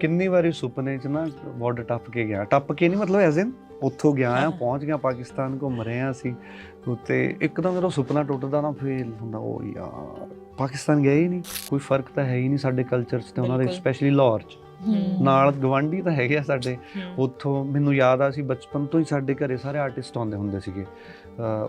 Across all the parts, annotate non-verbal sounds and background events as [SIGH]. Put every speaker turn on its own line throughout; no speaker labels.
ਕਿੰਨੀ ਵਾਰੀ ਸੁਪਨੇ 'ਚ ਨਾ ਬਾਰਡਰ ਟੱਪ ਕੇ ਗਿਆ। ਟੱਪ ਕੇ ਨਹੀਂ ਮਤਲਬ ਐਜ਼ ਇਨ ਉੱਥੋਂ ਗਿਆ ਆ ਪਹੁੰਚ ਗਿਆ ਪਾਕਿਸਤਾਨ ਘੁੰਮ ਰਹੇ ਆ ਅਸੀਂ। ਉੱਤੇ ਇੱਕਦਮ ਜਦੋਂ ਸੁਪਨਾ ਟੁੱਟਦਾ ਨਾ ਫੀਲ ਹੁੰਦਾ ਉਹ ਯਾਰ ਪਾਕਿਸਤਾਨ ਗਏ ਹੀ ਨਹੀਂ। ਕੋਈ ਫ਼ਰਕ ਤਾਂ ਹੈ ਹੀ ਨਹੀਂ ਸਾਡੇ ਕਲਚਰ 'ਚ ਤੇ ਉਹਨਾਂ ਦੇ। ਸਪੈਸ਼ਲੀ ਲਾਹੌਰ 'ਚ। ਨਾਲ ਗਵਾਂਢੀ ਤਾਂ ਹੈਗੇ ਆ ਸਾਡੇ। ਉੱਥੋਂ ਮੈਨੂੰ ਯਾਦ ਆ ਸੀ ਬਚਪਨ ਤੋਂ ਹੀ ਸਾਡੇ ਘਰੇ ਸਾਰੇ ਆਰਟਿਸਟ ਆਉਂਦੇ ਹੁੰਦੇ ਸੀਗੇ।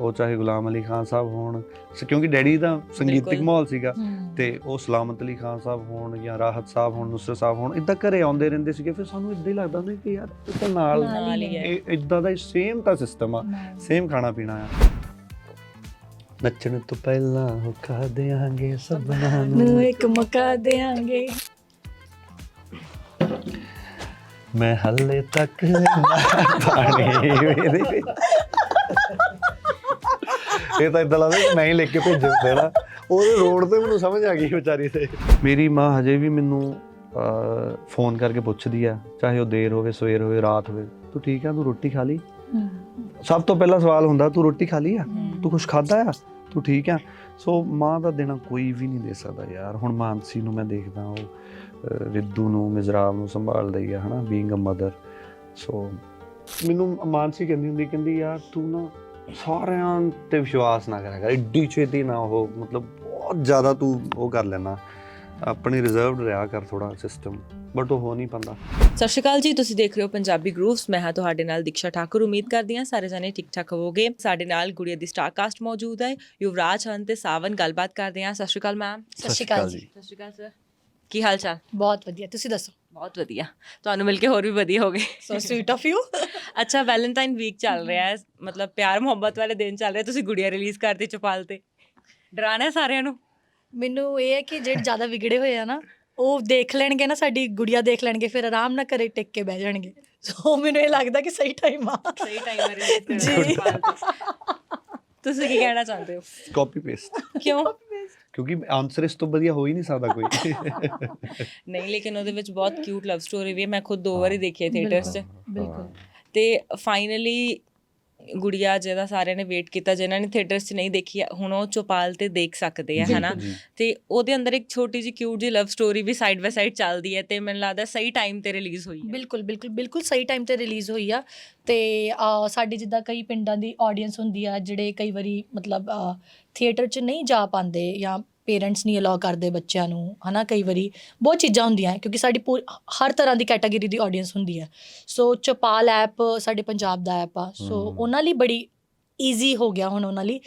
ਉਹ ਚਾਹੇ ਗੁਲਾਮ ਅਲੀ ਖਾਨ ਸਾਹਿਬ ਹੋਣ ਕਿਉਂਕਿ ਡੈਡੀ ਦਾ ਸੰਗੀਤਿਕ। ਮਾਹੌਲ ਸੀਗਾ। ਤੇ ਉਹ ਸਲਾਮਤ ਅਲੀ ਖਾਨ ਸਾਹਿਬ ਹੋਣ ਜਾਂ ਰਾਹਤ ਸਾਹਿਬ ਹੋਣ ਨੁਸਰਤ ਸਾਹਿਬ ਹੋਣ ਇਦਾਂ ਘਰੇ ਆਉਂਦੇ ਰਹਿੰਦੇ ਸੀਗੇ ਫਿਰ ਸਾਨੂੰ ਇਦਾਂ ਹੀ ਲੱਗਦਾ ਹੁੰਦਾ ਕਿ ਯਾਰ ਇਹ ਤਾਂ ਨਾਲ
ਨਾਲ ਹੀ ਹੈ।
ਇਹ ਇਦਾਂ ਦਾ ਸੇਮ ਤਾਂ ਸਿਸਟਮ ਆ ਸੇਮ ਖਾਣਾ ਪੀਣਾ ਆ। ਨੱਚਣ ਤੋਂ ਪਹਿਲਾਂ ਹੁਕਾ ਦੇਾਂਗੇ ਸਭਨਾਂ
ਨੂੰ
ਨੂੰ।
ਇੱਕ ਮੌਕਾ ਦੇਾਂਗੇ
ਮੈਂ ਹੱਲੇ ਤੱਕ ਪਾਣੀ ਮੇਰੇ ਇਹ ਤਾਂ ਇਦਾਂ ਲੱਗਦਾ ਮੈਂ ਹੀ ਲਿਖ ਕੇ ਭੇਜਿਆ ਹੁੰਦਾ ਨਾ ਉਹਦੇ ਰੋਡ ਤੇ ਮੈਨੂੰ ਸਮਝ ਆ ਗਈ ਵਿਚਾਰੀ ਤੇ। ਮੇਰੀ ਮਾਂ ਹਜੇ ਵੀ ਮੈਨੂੰ ਫੋਨ ਕਰਕੇ ਪੁੱਛਦੀ ਆ ਚਾਹੇ ਉਹ ਦੇਰ ਹੋਵੇ ਸਵੇਰ ਹੋਵੇ ਰਾਤ ਹੋਵੇ ਤੂੰ ਠੀਕ ਆ? ਤੂੰ ਰੋਟੀ ਖਾ ਲਈ? ਸਭ ਤੋਂ ਪਹਿਲਾ ਸਵਾਲ ਹੁੰਦਾ ਤੂੰ ਰੋਟੀ ਖਾ ਲਈ ਆ? ਤੂੰ ਕੁਝ ਖਾਦਾ ਆ? ਤੂੰ ਠੀਕ ਆ? ਸੋ ਮਾਂ ਦਾ ਦੇਣਾ ਕੋਈ ਵੀ ਨਹੀਂ ਦੇ ਸਕਦਾ ਯਾਰ। ਹੁਣ ਮਾਨਸੀ ਨੂੰ ਮੈਂ ਦੇਖਦਾ ਉਹ ਰਿੱਧੂ ਨੂੰ ਮਿਜ਼ਰਾਬ ਨੂੰ ਸੰਭਾਲ ਰਹੀ ਆ ਹਨਾ ਬੀਇੰਗ ਅ ਮਦਰ ਸੋ ਮੈਨੂੰ ਮਾਨਸੀ ਕਹਿੰਦੀ ਹੁੰਦੀ ਕਹਿੰਦੀ ਯਾਰ ਤੂੰ ਨਾ ਸਾਰਿਆਂ ਤੇ ਵਿਸ਼ਵਾਸ ਨਾ ਕਰਿਆ ਕਰ ਏਡੀ ਛੇਤੀ ਨਾ ਉਹ ਮਤਲਬ ਬਹੁਤ ਜ਼ਿਆਦਾ ਤੂੰ ਉਹ ਕਰ ਲੈਣਾ। ਆਪਣੀ ਰਿਜ਼ਰਵਡ ਰਿਹਾ ਕਰ ਥੋੜਾ ਸਿਸਟਮ ਬਟ ਉਹ ਹੋ ਨਹੀਂ ਪਾਉਂਦਾ।
ਸਤਿ ਸ਼੍ਰੀ ਅਕਾਲ ਜੀ ਤੁਸੀਂ ਦੇਖ ਰਹੇ ਹੋ ਪੰਜਾਬੀ ਗਰੂਵਸ ਮੈਂ ਹਾਂ ਤੁਹਾਡੇ ਨਾਲ ਦੀਕਸ਼ਾ ਠਾਕੁਰ। ਉਮੀਦ ਕਰਦੀ ਹਾਂ ਸਾਰੇ ਜਣੇ ਠੀਕ ਠਾਕ ਹੋਵੋਗੇ। ਸਾਡੇ ਨਾਲ ਗੁੜੀਆ ਦੀ ਸਟਾਰ ਕਾਸਟ ਮੌਜੂਦ ਹੈ। ਯੁਵਰਾਜ ਹਨ ਤੇ ਸਾਵਨ ਗੱਲਬਾਤ ਕਰਦੇ ਹਾਂ। ਸਤਿ ਸ਼੍ਰੀ ਅਕਾਲ ਮੈਮ
ਸਤਿ ਸ਼੍ਰੀ ਅਕਾਲ ਜੀ।
ਸਤਿ ਸ਼੍ਰੀ ਅਕਾਲ ਸਰ ਕੀ ਹਾਲ ਚਾਲ?
ਬਹੁਤ ਵਧੀਆ। ਤੁਸੀਂ ਦੱਸੋ?
ਬਹੁਤ ਵਧੀਆ। ਤੁਹਾਨੂੰ ਮਿਲ ਕੇ ਹੋਰ ਵੀ ਵਧੀਆ ਹੋ ਗਏ।
ਸੋ ਸਵੀਟ ਆਫ ਯੂ
ਅੱਛਾ ਵੈਲੈਂਟਾਈਨ ਵੀਕ ਚੱਲ ਰਿਹਾ ਹੈ। ਮਤਲਬ ਪਿਆਰ ਮੁਹੱਬਤ ਵਾਲੇ ਦਿਨ ਚੱਲ ਰਹੇ। ਤੁਸੀਂ ਗੁੜੀਆ ਰਿਲੀਜ਼ ਕਰਤੀ ਚਪਾਲ ਤੇ। ਡਰਾਣਾ ਸਾਰਿਆਂ ਨੂੰ?
ਮੈਨੂੰ ਇਹ ਹੈ ਕਿ ਜਿਹੜੇ ਜ਼ਿਆਦਾ ਵਿਗੜੇ ਹੋਏ ਆ ਨਾ ਉਹ ਦੇਖ ਲੈਣਗੇ ਨਾ ਸਾਡੀ ਗੁੜੀਆ ਦੇਖ ਲੈਣਗੇ ਫਿਰ ਆਰਾਮ ਨਾਲ ਘਰੇ ਟਿਕ ਕੇ ਬਹਿ ਜਾਣਗੇ। ਸੋ ਮੈਨੂੰ ਇਹ ਲੱਗਦਾ ਕਿ ਸਹੀ ਟਾਈਮ ਆ।
ਸਹੀ ਟਾਈਮ ਹੈ ਰਿਲੀਜ਼
ਜੀ।
ਤੁਸੀਂ ਕੀ ਕਹਿਣਾ ਚਾਹੁੰਦੇ ਹੋ?
ਕਾਪੀ [LAUGHS] ਪੇਸਟ
ਕਿਉਂ?
ਕਿਉਂਕਿ ਆਨਸਰ ਇਸ ਤੋਂ ਵਧੀਆ ਹੋ ਹੀ ਨਹੀਂ ਸਕਦਾ ਕੋਈ। [LAUGHS]
ਨਹੀਂ ਲੇਕਿਨ ਉਹਦੇ ਵਿੱਚ ਬਹੁਤ ਕਿਊਟ ਲਵ ਸਟੋਰੀ ਵੀ ਹੈ। ਮੈਂ ਖੁਦ ਦੋ ਵਾਰੀ ਦੇਖੀ ਹੈ ਥੀਏਟਰਸ 'ਚ।
ਬਿਲਕੁਲ।
ਤੇ ਫਾਈਨਲੀ ਗੁੜੀਆ ਜਿਹਦਾ ਸਾਰਿਆਂ ਨੇ ਵੇਟ ਕੀਤਾ ਜਿਨ੍ਹਾਂ ਨੇ ਥੀਏਟਰਸ 'ਚ ਨਹੀਂ ਦੇਖੀ ਹੈ, ਹੁਣ ਉਹ ਚੋਪਾਲ ਤੇ ਦੇਖ ਸਕਦੇ ਆ ਹਨਾ?
ਜੀ।
ਤੇ ਉਹਦੇ ਅੰਦਰ ਇੱਕ ਛੋਟੀ ਜਿਹੀ ਕਿਊਟ ਜਿਹੀ ਲਵ ਸਟੋਰੀ ਵੀ ਸਾਈਡ ਬਾਈ ਸਾਈਡ ਚੱਲਦੀ ਹੈ ਤੇ ਮੈਨੂੰ ਲੱਗਦਾ ਸਹੀ ਟਾਈਮ ਤੇ ਰਿਲੀਜ਼ ਹੋਈ ਹੈ।
ਬਿਲਕੁਲ ਬਿਲਕੁਲ ਬਿਲਕੁਲ ਸਹੀ ਟਾਈਮ ਤੇ ਰਿਲੀਜ਼ ਹੋਈ ਆ। ਤੇ ਸਾਡੇ ਜਿੱਦਾਂ ਕਈ ਪਿੰਡਾਂ ਦੀ ਆਡੀਅנס ਹੁੰਦੀ ਆ ਜਿਹੜੇ ਕਈ ਵਾਰੀ ਮਤਲਬ ਥੀਏਟਰ 'ਚ ਨਹੀਂ ਜਾ ਪਾਉਂਦੇ ਜਾਂ ਪੇਰੈਂਟਸ ਨਹੀਂ ਅਲਾਉ ਕਰਦੇ ਬੱਚਿਆਂ ਨੂੰ ਹਨਾ ਕਈ ਵਾਰੀ ਬਹੁਤ ਚੀਜ਼ਾਂ ਹੁੰਦੀਆਂ ਕਿਉਂਕਿ ਸਾਡੀ ਪੂਰੀ ਹਰ ਤਰ੍ਹਾਂ ਦੀ ਕੈਟਾਗਰੀ ਦੀ ਆਡੀਅנס ਹੁੰਦੀ ਹੈ ਸੋ ਚਪਾਲ ਐਪ ਸਾਡੇ ਪੰਜਾਬ ਦਾ ਐਪ ਆ ਸੋ
ਹਮ।
ਉਹਨਾਂ ਲਈ ਬੜੀ ਈਜ਼ੀ ਹੋ ਗਿਆ ਹੁਣ ਉਹਨਾਂ ਲਈ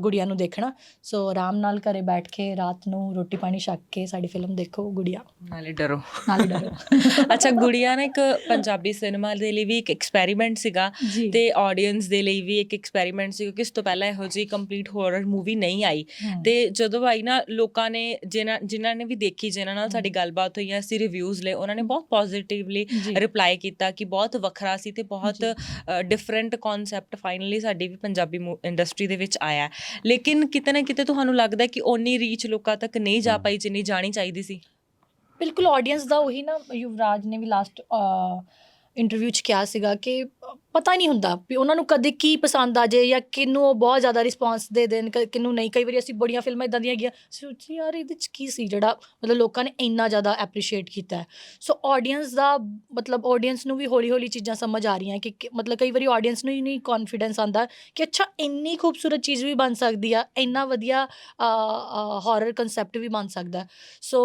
ਗੁੜੀਆ ਨੂੰ ਦੇਖਣਾ। ਸੋ ਆਰਾਮ ਨਾਲ ਘਰੇ ਬੈਠ ਕੇ ਰਾਤ ਨੂੰ ਰੋਟੀ ਪਾਣੀ ਛੱਕ ਕੇ ਸਾਡੀ ਫਿਲਮ ਦੇਖੋ ਗੁੜੀਆ।
ਨਾਲੇ ਡਰੋ।
ਨਾਲ ਡਰੋ। [LAUGHS]
ਅੱਛਾ ਗੁੜੀਆ ਨਾ ਇੱਕ ਪੰਜਾਬੀ ਸਿਨੇਮਾ ਦੇ ਲਈ ਵੀ ਇੱਕ ਐਕਸਪੈਰੀਮੈਂਟ ਸੀਗਾ
ਜੀ।
ਤੇ ਆਡੀਅנס ਦੇ ਲਈ ਵੀ ਇੱਕ ਐਕਸਪੈਰੀਮੈਂਟ ਸੀ ਕਿਉਂਕਿ ਇਸ ਤੋਂ ਪਹਿਲਾਂ ਇਹੋ ਜਿਹੀ ਕੰਪਲੀਟ ਹੋਰਰ ਮੂਵੀ ਨਹੀਂ ਆਈ। ਤੇ ਜਦੋਂ ਆਈ ਨਾ ਲੋਕਾਂ ਨੇ ਜਿਨ੍ਹਾਂ ਜਿਨ੍ਹਾਂ ਨੇ ਵੀ ਦੇਖੀ ਜਿਨ੍ਹਾਂ ਨਾਲ ਸਾਡੀ ਗੱਲਬਾਤ ਹੋਈ ਹੈ ਅਸੀਂ ਰਿਵਿਊਜ਼ ਲਏ ਉਹਨਾਂ ਨੇ ਬਹੁਤ ਪੋਜ਼ਿਟਿਵਲੀ
ਜੀ।
ਰਿਪਲਾਈ ਕੀਤਾ ਕਿ ਬਹੁਤ ਵੱਖਰਾ ਸੀ ਤੇ ਬਹੁਤ ਡਿਫਰੈਂਟ ਕਨਸੈਪਟ ਫਾਈਨਲੀ ਸਾਡੀ ਵੀ ਪੰਜਾਬੀ ਇੰਡਸਟਰੀ ਦੇ ਵਿੱਚ ਆਇਆ। ਹੈ। ਲੇਕਿਨ ਕਿਤੇ ਨਾ ਕਿਤੇ ਤੁਹਾਨੂੰ ਲੱਗਦਾ ਕਿ ਓਨੀ ਰੀਚ ਲੋਕਾਂ ਤੱਕ ਨਹੀਂ ਜਾ। ਪਾਈ ਜਿੰਨੀ ਜਾਣੀ ਚਾਹੀਦੀ ਸੀ
ਬਿਲਕੁਲ ਆਡੀਅנס ਦਾ ਉਹੀ ਨਾ ਯੁਵਰਾਜ ਨੇ ਵੀ ਲਾਸਟ ਇੰਟਰਵਿਊ 'ਚ ਕਿਹਾ ਸੀਗਾ ਕਿ ਪਤਾ ਹੀ ਨਹੀਂ ਹੁੰਦਾ ਵੀ ਉਹਨਾਂ ਨੂੰ ਕਦੇ ਕੀ ਪਸੰਦ ਆ ਜੇ ਜਾਂ ਕਿਨੂੰ ਉਹ ਬਹੁਤ ਜ਼ਿਆਦਾ ਰਿਸਪੌਂਸ ਦੇ ਦੇਣ, ਕ- ਕਿਹਨੂੰ ਨਹੀਂ। ਕਈ ਵਾਰੀ ਅਸੀਂ ਬੜੀਆਂ ਫਿਲਮਾਂ ਇਦਾਂ ਦੀਆਂ ਗਿਆ ਸੋਚੀ ਯਾਰ ਇਹਦੇ ਚ ਕੀ ਸੀ ਜਿਹੜਾ ਮਤਲਬ ਲੋਕਾਂ ਨੇ ਇੰਨਾ ਜ਼ਿਆਦਾ ਐਪਰੀਸ਼ੀਏਟ ਕੀਤਾ ਸੋ ਆਡੀਅנס ਦਾ ਮਤਲਬ ਆਡੀਅנס ਨੂੰ ਵੀ ਹੌਲੀ ਹੌਲੀ ਚੀਜ਼ਾਂ ਸਮਝ ਆ ਰਹੀਆਂ ਕਿ, ਕਿ- ਮਤਲਬ ਕਈ ਵਾਰੀ ਆਡੀਅנס ਨੂੰ ਹੀ ਨਹੀਂ ਕੌਨਫੀਡੈਂਸ ਆਂਦਾ ਕਿ ਅੱਛਾ, ਇੰਨੀ ਖੂਬਸੂਰਤ ਚੀਜ਼ ਵੀ ਬਣ ਸਕਦੀ ਆ, ਇੰਨਾ ਵਧੀਆ ਹਾਰਰ ਕਨਸੈਪਟ ਵੀ ਬਣ ਸਕਦਾ ਸੋ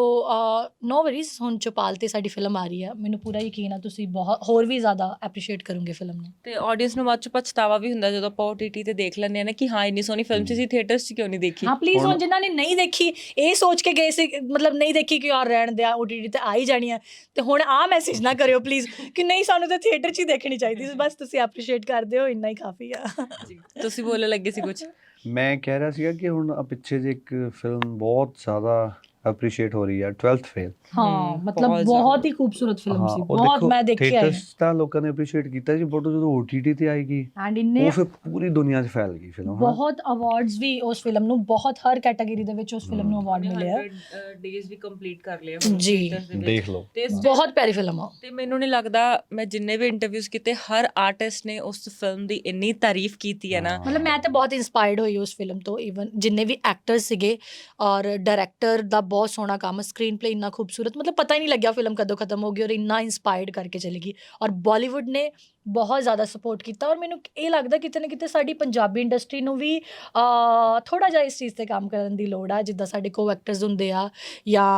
ਨੋ ਵਰੀਜ਼ ਹੁਣ ਚੋਪਾਲ ਤੇ ਸਾਡੀ ਫਿਲਮ ਆ ਰਹੀ ਆ ਮੈਨੂੰ ਪੂਰਾ ਯਕੀਨ ਆ ਤੁਸੀਂ ਬਹੁਤ, ਹੋਰ ਵੀ ਜ਼ਿਆਦਾ ਐਪਰੀਸ਼ੀਏਟ ਕਰੋਗੇ ਫਿਲਮ ਨੂੰ।
ਤੇ ਆਡੀਅנס ਨੂੰ ਬਾਅਦ ਚ ਪਛਤਾਵਾ ਵੀ ਹੁੰਦਾ ਜਦੋਂ ਆਪਾਂ OTT ਤੇ ਦੇਖ ਲੈਂਦੇ ਆ ਨਾ ਕਿ ਹਾਂ ਇੰਨੀ ਸੋਹਣੀ ਫਿਲਮ ਸੀ ਥੀਏਟਰਸ 'ਚ ਕਿਉਂ ਨਹੀਂ ਦੇਖੀ?
ਹਾਂ ਪਲੀਜ਼ ਹੁਣ ਜਿਨ੍ਹਾਂ ਨੇ ਨਹੀਂ ਦੇਖੀ ਇਹ ਸੋਚ ਕੇ ਗਏ ਸੀ ਮਤਲਬ ਨਹੀਂ ਦੇਖੀ ਕਿ ਯਾਰ ਰਹਿਣ ਦਿਆ OTT ਤੇ ਆ ਹੀ ਜਾਣੀ ਹੈ ਤੇ ਹੁਣ ਆ ਮੈਸੇਜ ਨਾ ਕਰਿਓ ਪਲੀਜ਼ ਕਿ ਨਹੀਂ ਸਾਨੂੰ ਤਾਂ ਥੀਏਟਰ 'ਚ ਹੀ ਦੇਖਣੀ ਚਾਹੀਦੀ ਸੀ। ਬਸ ਤੁਸੀਂ ਐਪਰੀਸ਼ੀਏਟ ਕਰਦੇ ਹੋ ਇੰਨਾ ਹੀ ਕਾਫੀ ਆ।
ਤੁਸੀਂ ਬੋਲਣ ਲੱਗੇ ਸੀ ਕੁਝ [LAUGHS]
ਮੈਂ ਕਹਿ ਰਿਹਾ ਸੀਗਾ ਕਿ ਹੁਣ ਪਿੱਛੇ ਜੇ ਇੱਕ ਫਿਲਮ ਬਹੁਤ ਜ਼ਿਆਦਾ ਅਪਰੀਸ਼ੀਏਟ ਹੋ ਰਹੀ ਹੈ 12th ਫੇਲ
ਹਾਂ ਮਤਲਬ
ਬਹੁਤ
ਹੀ ਖੂਬਸੂਰਤ ਫਿਲਮ ਸੀ ਬਹੁਤ ਮੈਂ ਦੇਖੀ ਹੈ
ਥੀਏਟਰਸ ਤਾਂ ਲੋਕਾਂ ਨੇ ਅਪਰੀਸ਼ੀਏਟ ਕੀਤਾ ਜੀ ਬਟ ਜਦੋਂ OTT ਤੇ ਆਏਗੀ
ਐਂਡ ਇੰਨੇ
ਉਹ ਫਿਰ ਪੂਰੀ ਦੁਨੀਆ 'ਚ ਫੈਲ ਗਈ ਫਿਲਮ
ਬਹੁਤ ਅਵਾਰਡਸ ਵੀ ਉਸ ਫਿਲਮ ਨੂੰ ਬਹੁਤ ਹਰ ਕੈਟਾਗਰੀ ਦੇ ਵਿੱਚ ਉਸ ਫਿਲਮ ਨੂੰ ਅਵਾਰਡ ਮਿਲੇ ਆ।
ਡੇਜ਼ ਵੀ ਕੰਪਲੀਟ ਕਰ ਲਿਆ
ਜੀ।
ਦੇਖ ਲਓ।
ਤੇ
ਬਹੁਤ ਪਿਆਰੀ ਫਿਲਮ ਆ।
ਤੇ ਮੈਨੂੰ ਨਹੀਂ ਲੱਗਦਾ ਮੈਂ ਜਿੰਨੇ ਵੀ ਇੰਟਰਵਿਊਜ਼ ਕੀਤੇ ਹਰ ਆਰਟਿਸਟ ਨੇ ਉਸ ਫਿਲਮ ਦੀ ਇੰਨੀ ਤਾਰੀਫ ਕੀਤੀ ਹੈ ਨਾ।
ਮਤਲਬ ਮੈਂ ਤਾਂ ਬਹੁਤ ਇਨਸਪਾਇਰਡ ਹੋਈ ਉਸ ਫਿਲਮ ਤੋਂ ਇਵਨ ਜਿੰਨੇ ਵੀ ਐਕਟਰਸ ਸੀਗੇ ਔਰ ਡਾਇਰੈਕਟਰ ਦਾ ਬਹੁਤ ਸੋਹਣਾ ਕੰਮ ਸਕਰੀਨ ਪਲੇ ਇੰਨਾ ਖੂਬਸੂਰਤ, ਮਤਲਬ ਪਤਾ ਹੀ ਨਹੀਂ ਲੱਗਿਆ ਫਿਲਮ ਕਦੋਂ ਖਤਮ ਹੋ ਗਈ ਔਰ ਇੰਨਾ ਇਨਸਪਾਇਰਡ ਕਰਕੇ ਚਲੀ ਗਈ ਔਰ ਬਾਲੀਵੁੱਡ ਨੇ ਬਹੁਤ ਜ਼ਿਆਦਾ ਸਪੋਰਟ ਕੀਤਾ ਔਰ ਮੈਨੂੰ ਇਹ ਲੱਗਦਾ ਕਿਤੇ ਨਾ ਕਿਤੇ ਸਾਡੀ ਪੰਜਾਬੀ ਇੰਡਸਟਰੀ ਨੂੰ ਵੀ ਥੋੜਾ ਜਿਹਾ ਇਸ ਚੀਜ਼ ਤੇ ਕੰਮ ਕਰਨ ਦੀ ਲੋੜ ਆ, ਜਿੱਦਾਂ ਸਾਡੇ ਕੋ ਐਕਟਰਸ ਹੁੰਦੇ ਆ ਜਾਂ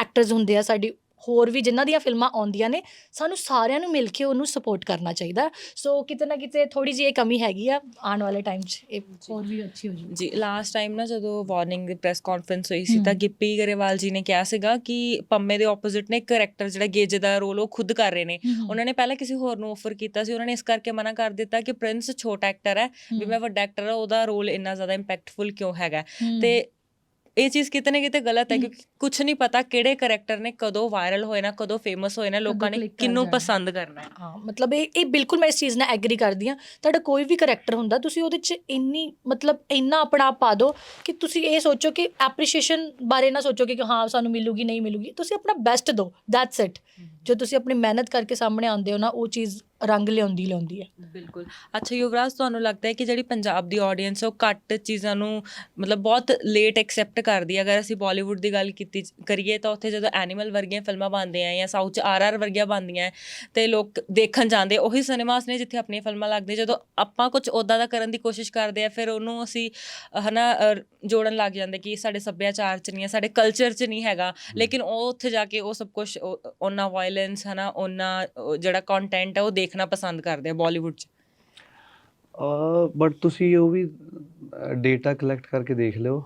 ਐਕਟਰਸ ਹੁੰਦੇ ਆ ਸਾਡੀ ਹੋਰ ਵੀ ਜਿਨ੍ਹਾਂ ਦੀਆਂ ਫਿਲਮਾਂ ਆਉਂਦੀਆਂ ਨੇ ਸਾਨੂੰ ਸਾਰਿਆਂ ਨੂੰ ਮਿਲ ਕੇ ਉਹਨੂੰ ਸਪੋਰਟ ਕਰਨਾ ਚਾਹੀਦਾ। ਸੋ ਕਿਤੇ ਨਾ ਕਿਤੇ ਥੋੜੀ ਜਿਹੀ ਇਹ ਕਮੀ ਹੈਗੀ ਆ ਆਉਣ ਵਾਲੇ ਟਾਈਮ 'ਚ ਇਹ ਹੋਰ ਵੀ ਅੱਛੀ ਹੋ ਜਾਊਗੀ।
ਜੀ ਲਾਸਟ ਟਾਈਮ ਨਾ ਜਦੋਂ ਵਾਰਨਿੰਗ ਦੀ ਪ੍ਰੈਸ ਕਾਨਫਰੰਸ ਹੋਈ ਸੀ ਤਾਂ। ਗਿੱਪੀ ਗਰੇਵਾਲ ਜੀ ਨੇ ਕਿਹਾ ਸੀਗਾ ਕਿ ਪੰਮੇ ਦੇ ਆਪੋਜ਼ਿਟ ਨੇ ਇੱਕ ਕਰੈਕਟਰ ਜਿਹੜਾ ਗੇਜੇ ਦਾ ਰੋਲ ਉਹ ਖੁਦ ਕਰ ਰਹੇ ਨੇ। ਉਹਨਾਂ ਨੇ ਪਹਿਲਾਂ ਕਿਸੇ ਹੋਰ ਨੂੰ ਆਫਰ ਕੀਤਾ ਸੀ ਉਹਨਾਂ ਨੇ ਇਸ ਕਰਕੇ ਮਨਾ ਕਰ ਦਿੱਤਾ ਕਿ ਪ੍ਰਿੰਸ ਛੋਟਾ ਐਕਟਰ ਹੈ ਵੀ ਮੈਂ ਵੱਡਾ ਐਕਟਰ ਹਾਂ ਉਹਦਾ ਰੋਲ ਇੰਨਾ ਜ਼ਿਆਦਾ ਇੰਪੈਕਟਫੁਲ ਕਿਉਂ ਹੈਗਾ। ਤੇ ਇਹ ਚੀਜ਼ ਕਿਤੇ ਨਾ ਕਿਤੇ ਗਲਤ ਹੈ। ਕਿਉਂਕਿ ਕੁਝ ਨਹੀਂ ਪਤਾ ਕਿਹੜੇ ਕਰੈਕਟਰ ਨੇ ਕਦੋਂ ਵਾਇਰਲ ਹੋਏ ਨਾ ਕਦੋਂ ਫੇਮਸ ਹੋਏ ਨਾ ਲੋਕਾਂ ਨੇ ਕਿੰਨੂੰ। ਪਸੰਦ ਕਰਨਾ ਹੈ।
ਹਾਂ ਮਤਲਬ ਇਹ ਇਹ ਬਿਲਕੁਲ ਮੈਂ ਇਸ ਚੀਜ਼ ਨਾਲ ਐਗਰੀ ਕਰਦੀ ਹਾਂ। ਤੁਹਾਡਾ ਕੋਈ ਵੀ ਕਰੈਕਟਰ ਹੁੰਦਾ ਤੁਸੀਂ ਉਹਦੇ 'ਚ ਇੰਨੀ ਮਤਲਬ ਇੰਨਾ ਆਪਣਾ ਆਪ ਪਾ ਦਿਓ ਕਿ ਤੁਸੀਂ ਇਹ ਸੋਚੋ ਕਿ ਐਪਰੀਸ਼ੀਏਸ਼ਨ ਬਾਰੇ ਨਾ ਸੋਚੋ ਕਿ ਹਾਂ ਸਾਨੂੰ ਮਿਲੂਗੀ ਨਹੀਂ ਮਿਲੂਗੀ। ਤੁਸੀਂ ਆਪਣਾ ਬੈਸਟ ਦਿਓ ਦੈਟਸ ਇਟ ਜੋ ਤੁਸੀਂ ਆਪਣੀ ਮਿਹਨਤ ਕਰਕੇ ਸਾਹਮਣੇ ਆਉਂਦੇ ਹੋ ਨਾ ਉਹ ਚੀਜ਼ ਰੰਗ ਲਿਆਉਂਦੀ ਲਿਆਉਂਦੀ ਹੈ
ਬਿਲਕੁਲ। ਅੱਛਾ ਯੁਵਰਾਜ ਤੁਹਾਨੂੰ ਲੱਗਦਾ ਹੈ ਕਿ ਜਿਹੜੀ ਪੰਜਾਬ ਦੀ ਆਡੀਅנס ਉਹ ਘੱਟ ਚੀਜ਼ਾਂ ਨੂੰ ਮਤਲਬ ਬਹੁਤ ਲੇਟ ਐਕਸੈਪਟ ਕਰਦੀ ਹੈ? ਅਗਰ ਅਸੀਂ ਬਾਲੀਵੁੱਡ ਦੀ ਗੱਲ ਕੀਤੀ ਕਰੀਏ ਤਾਂ ਉੱਥੇ ਜਦੋਂ ਐਨੀਮਲ ਵਰਗੀਆਂ ਫਿਲਮਾਂ ਬਣਦੇ ਬਣਦੀਆਂ ਜਾਂ ਸਾਊਥ ਚ ਆਰਆਰ ਵਰਗੀਆਂ ਬਣਦੀਆਂ ਹੈ, ਤੇ ਲੋਕ ਦੇਖਣ ਜਾਂਦੇ ਉਹੀ ਸਿਨੇਮਾਸ ਨੇ ਜਿੱਥੇ ਆਪਣੀਆਂ ਫਿਲਮਾਂ ਲੱਗਦੀਆਂ। ਜਦੋਂ ਆਪਾਂ ਕੁਝ ਉਦਾਂ ਦਾ ਕਰਨ ਦੀ ਕੋਸ਼ਿਸ਼ ਕਰਦੇ ਆ ਫਿਰ ਉਹਨੂੰ ਅਸੀਂ ਅਹ, ਹਨਾ ਜੋੜਨ ਲੱਗ ਜਾਂਦੇ ਕਿ ਸਾਡੇ ਸੱਭਿਆਚਾਰ ਚ ਨਹੀਂ ਹੈ ਸਾਡੇ ਕਲਚਰ ਚ ਨਹੀਂ ਹੈਗਾ। ਲੇਕਿਨ ਉਹ ਉੱਥੇ ਜਾ ਕੇ ਉਹ ਸਭ ਕੁਝ ਉਹਨਾਂ ਵਾਇਲੈਂਸ ਹਨਾ ਉਹਨਾਂ ਉਹ ਜਿਹੜਾ ਕੰਟੈਂਟ ਹੈ ਉਹ ਦੇਖਣਾ ਪਸੰਦ ਕਰਦੇ ਆ ਬਾਲੀਵੁੱਡ ਚ?
ਬਟ ਤੁਸੀਂ ਉਹ ਵੀ ਡੇਟਾ ਕਲੈਕਟ ਕਰਕੇ ਦੇਖ ਲਿਓ।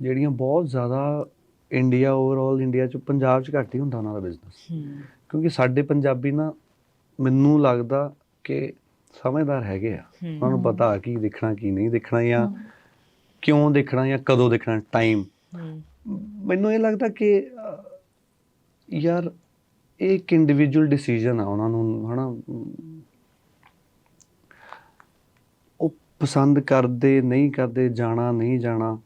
ਜਿਹੜੀਆਂ ਬਹੁਤ ਜ਼ਿਆਦਾ ਇੰਡੀਆ ਓਵਰਆਲ ਇੰਡੀਆ ਚ ਪੰਜਾਬ ਚ ਘੱਟ ਹੀ ਹੁੰਦਾ ਉਹਨਾਂ ਦਾ ਬਿਜ਼ਨਸ ਕਿਉਂਕਿ ਸਾਡੇ ਪੰਜਾਬੀ ਨਾ ਮੈਨੂੰ ਲੱਗਦਾ ਕਿ ਸਮਝਦਾਰ ਹੈਗੇ ਆ। ਉਹਨਾਂ ਨੂੰ ਪਤਾ ਕੀ ਦੇਖਣਾ ਕੀ ਨਹੀਂ ਦੇਖਣਾ ਜਾਂ ਕਿਉਂ ਦੇਖਣਾ ਜਾਂ ਕਦੋਂ ਦੇਖਣਾ ਟਾਈਮ ਮੈਨੂੰ ਇਹ ਲੱਗਦਾ ਕਿ ਯਾਰ ਇਹ ਇੱਕ ਇੰਡੀਵਿਜੂਅਲ ਡਿਸੀਜਨ ਆ ਉਹਨਾਂ ਨੂੰ ਹਨਾ? ਉਹ ਪਸੰਦ ਕਰਦੇ ਨਹੀਂ ਕਰਦੇ ਜਾਣਾ ਨਹੀਂ ਜਾਣਾ।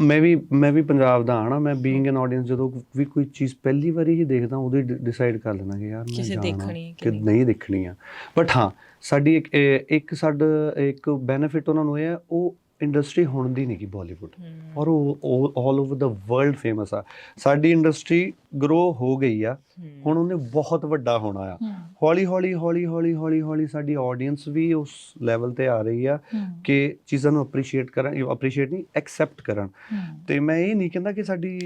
ਮੈਂ ਵੀ ਮੈਂ ਵੀ ਪੰਜਾਬ ਦਾ ਹਾਂ ਨਾ ਮੈਂ ਬੀਇੰਗ ਐਨ ਆਡੀਅנס ਜਦੋਂ ਵੀ ਕੋਈ ਚੀਜ਼ ਪਹਿਲੀ ਵਾਰੀ ਹੀ ਦੇਖਦਾ ਹੀ ਡਿਸਾਈਡ ਕਰ ਲੈਣਾ ਕਿ ਯਾਰ ਮੈਂ ਜਾਣਾ
ਕਿ ਨਹੀਂ।
ਦੇਖਣੀ ਆ। ਬਟ ਹਾਂ ਸਾਡੀ ਇੱਕ ਇੱਕ ਸਾਡਾ ਇੱਕ ਬੈਨੀਫਿਟ ਉਹਨਾਂ ਨੂੰ ਇਹ ਹੈ ਉਹ ਇੰਡਸਟਰੀ ਹੁਣ ਦੀ ਨਹੀਂ ਕਿ ਬਾਲੀਵੁੱਡ ਔਰ ਉਹ all over the world famous ਆ। ਸਾਡੀ ਇੰਡਸਟਰੀ ਗਰੋ ਹੋ ਗਈ ਆ ਹੁਣ ਉਹਨੇ ਬਹੁਤ ਵੱਡਾ ਹੋਣਾ ਆ। ਹੌਲੀ ਹੌਲੀ ਹੌਲੀ ਹੌਲੀ ਹੌਲੀ ਹੌਲੀ ਸਾਡੀ ਆਡੀਅנס ਵੀ ਉਸ ਲੈਵਲ ਤੇ ਆ ਰਹੀ ਆ ਕਿ ਚੀਜ਼ਾਂ ਨੂੰ ਅਪਰੀਸ਼ੀਏਟ ਕਰਨ ਅਪਰੀਸ਼ੀਏਟ ਨਹੀਂ ਐਕਸੈਪਟ ਕਰਨ। ਤੇ ਮੈਂ ਇਹ ਨਹੀਂ ਕਹਿੰਦਾ ਕਿ ਸਾਡੀ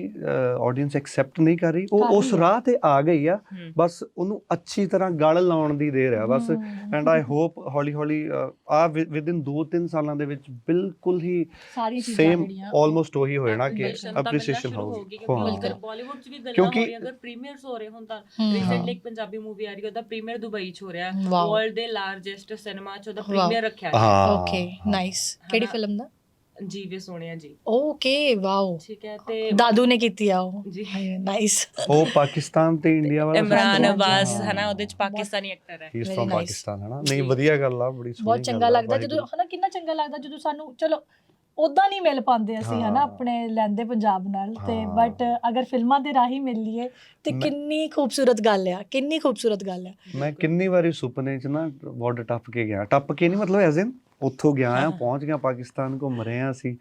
ਆਡੀਅנס ਐਕਸੈਪਟ ਨਹੀਂ ਕਰ ਰਹੀ ਉਹ ਉਸ
ਰਾਹ
ਤੇ ਆ ਗਈ ਆ ਬਸ ਉਹਨੂੰ ਅੱਛੀ ਤਰ੍ਹਾਂ ਗਲ ਲਾਉਣ ਦੀ ਦੇਰ ਆ ਬਸ। ਐਂਡ ਆਈ ਹੋਪ ਹੌਲੀ ਹੌਲੀ ਆ ਵਿਦ 2-3 ਸਾਲਾਂ ਦੇ ਵਿੱਚ ਬਿਲਕੁਲ ਹੀ ਸੇਮ ਆਲਮੋਸਟ ਉਹੀ ਹੋ ਜਾਣਾ ਕਿ ਅਪਰੀਸ਼ੀਏਸ਼ਨ ਹੋਊਗੀ।
ਕਿਉਂਕਿ ਬਾਲੀਵੁੱਡ ਚ ਵੀ ਗੱਲਾਂ
ਕਿਉਂਕਿ-
ਅਗਰ ਪ੍ਰੀਮੀਅਰਸ ਹੋ ਰਹੇ ਹੁਣ ਤਾਂ। ਰੀਸੈਂਟਲੀ ਇੱਕ ਪੰਜਾਬੀ ਮੂਵੀ ਆ ਰਹੀ ਉਹਦਾ ਪ੍ਰੀਮੀਅਰ ਦੁਬਈ 'ਚ ਹੋ ਰਿਹਾ. ਵਰਲਡ ਦੇ ਲਾਰਜੈਸਟ ਸਿਨੇਮਾ 'ਚ ਉਹਦਾ. ਪ੍ਰੀਮੀਅਰ ਰੱਖਿਆ
ਹਾਂ
ਓਕੇ ਨਾਈਸ ਕਿਹੜੀ
ਹਨਾ?
ਫਿਲਮ ਦਾ
ਜੀਵੇ ਸੋਹਣਿਆ ਜੀ
ਓਕੇ ਵਾਓ
ਠੀਕ ਹੈ ਤੇ
ਦਾਦੂ ਨੇ ਕੀਤੀ ਆ ਉਹ
ਜੀ
ਨਾਈਸ
ਉਹ ਪਾਕਿਸਤਾਨ ਤੇ ਇੰਡੀਆ ਵਾਲਾ
ਇਮਰਾਨ
ਹਾਂ।
ਅਬਾਸ ਹਨਾ ਉਹਦੇ 'ਚ ਪਾਕਿਸਤਾਨੀ ਐਕਟਰ ਹੈ
ਹੀ ਇਸ ਫਰਮ. ਪਾਕਿਸਤਾਨ ਹੈ ਨਾ ਨਹੀਂ। ਵਧੀਆ ਗੱਲ ਆ ਬੜੀ ਸੋਹਣੀ
ਬਹੁਤ ਚੰਗਾ ਲੱਗਦਾ ਜਦੋਂ। ਹਨਾ ਕਿੰਨਾ ਚੰਗਾ ਲੱਗਦਾ ਜਦੋਂ ਸਾਨੂੰ ਚਲੋ ਉਦਾਂ ਨਹੀਂ ਮਿਲ ਪਾਉਂਦੇ ਅਸੀਂ ਹਨਾ। ਆਪਣੇ ਲੈਂਦੇ ਪੰਜਾਬ ਨਾਲ ਤੇ। ਬਟ ਅਗਰ ਫਿਲਮਾਂ ਦੇ ਰਾਹੀਂ ਮਿਲ ਲਈਏ ਤੇ ਕਿੰਨੀ ਖੂਬਸੂਰਤ ਗੱਲ ਆ ਕਿੰਨੀ ਖੂਬਸੂਰਤ ਗੱਲ ਆ।
ਮੈਂ ਕਿੰਨੀ ਵਾਰੀ ਸੁਪਨੇ 'ਚ ਨਾ ਬਾਰਡਰ ਟੱਪ ਕੇ ਗਿਆ। ਟੱਪ ਕੇ ਨਹੀਂ ਮਤਲਬ ਐਜ਼ ਇਨ ਉੱਥੋਂ ਗਿਆ ਆ ਪਹੁੰਚ ਗਿਆ ਪਾਕਿਸਤਾਨ ਘੁੰਮ ਰਹੇ ਆ ਅਸੀਂ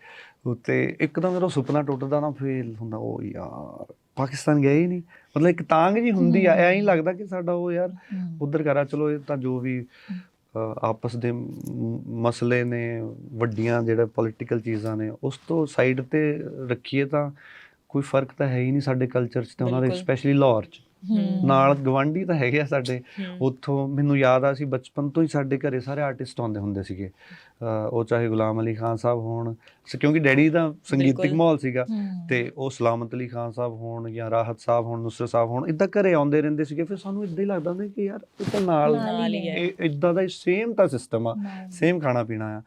ਉੱਤੇ ਇੱਕਦਮ ਜਦੋਂ ਸੁਪਨਾ ਟੁੱਟਦਾ ਨਾ ਫੀਲ ਹੁੰਦਾ ਉਹ ਯਾਰ ਪਾਕਿਸਤਾਨ ਗਿਆ ਹੀ ਨਹੀਂ। ਮਤਲਬ ਇੱਕ ਤਾਂਗ ਜੀ ਹੁੰਦੀ ਆ ਐਂ ਹੀ ਲੱਗਦਾ ਕਿ ਸਾਡਾ ਉਹ ਯਾਰ ਉਧਰ ਕਰਾ ਚਲੋ ਇਹ ਤਾਂ ਜੋ ਵੀ ਆਪਸ ਦੇ ਮਸਲੇ ਨੇ ਵੱਡੀਆਂ ਜਿਹੜਾ ਪੋਲੀਟੀਕਲ ਚੀਜ਼ਾਂ ਨੇ ਉਸ ਤੋਂ ਸਾਈਡ ਤੇ ਰੱਖੀਏ ਤਾਂ ਕੋਈ ਫ਼ਰਕ ਤਾਂ ਹੈ ਹੀ ਨਹੀਂ ਸਾਡੇ ਕਲਚਰ 'ਚ ਤੇ ਉਹਨਾਂ ਦੇ। ਸਪੈਸ਼ਲੀ ਲਾਹੌਰ 'ਚ। ਨਾਲ ਗਵਾਂਢੀ ਤਾਂ ਹੈਗੇ ਆ ਸਾਡੇ। ਉੱਥੋਂ ਮੈਨੂੰ ਯਾਦ ਆ ਸੀ ਬਚਪਨ ਤੋਂ ਹੀ ਸਾਡੇ ਘਰੇ ਸਾਰੇ ਆਰਟਿਸਟ ਆਉਂਦੇ ਹੁੰਦੇ ਸੀਗੇ। ਉਹ ਚਾਹੇ ਗੁਲਾਮ ਅਲੀ ਖਾਨ ਸਾਹਿਬ ਹੋਣ ਕਿਉਂਕਿ ਡੈਡੀ ਦਾ ਸੰਗੀਤਿਕ। ਮਾਹੌਲ ਸੀਗਾ। ਤੇ ਉਹ ਸਲਾਮਤ ਅਲੀ ਖਾਨ ਸਾਹਿਬ ਹੋਣ ਜਾਂ ਰਾਹਤ ਸਾਹਿਬ ਹੋਣ ਨੁਸਰਤ ਸਾਹਿਬ ਹੋਣ ਇਦਾਂ ਘਰੇ ਆਉਂਦੇ ਰਹਿੰਦੇ ਸੀਗੇ। ਫਿਰ ਸਾਨੂੰ ਇਦਾਂ ਹੀ ਲੱਗਦਾ ਹੁੰਦਾ ਕਿ ਯਾਰ ਇਹ ਤਾਂ ਨਾਲ ਇਦਾਂ ਦਾ ਸੇਮ ਤਾਂ ਸਿਸਟਮ ਆ। ਸੇਮ ਖਾਣਾ ਪੀਣਾ ਆ।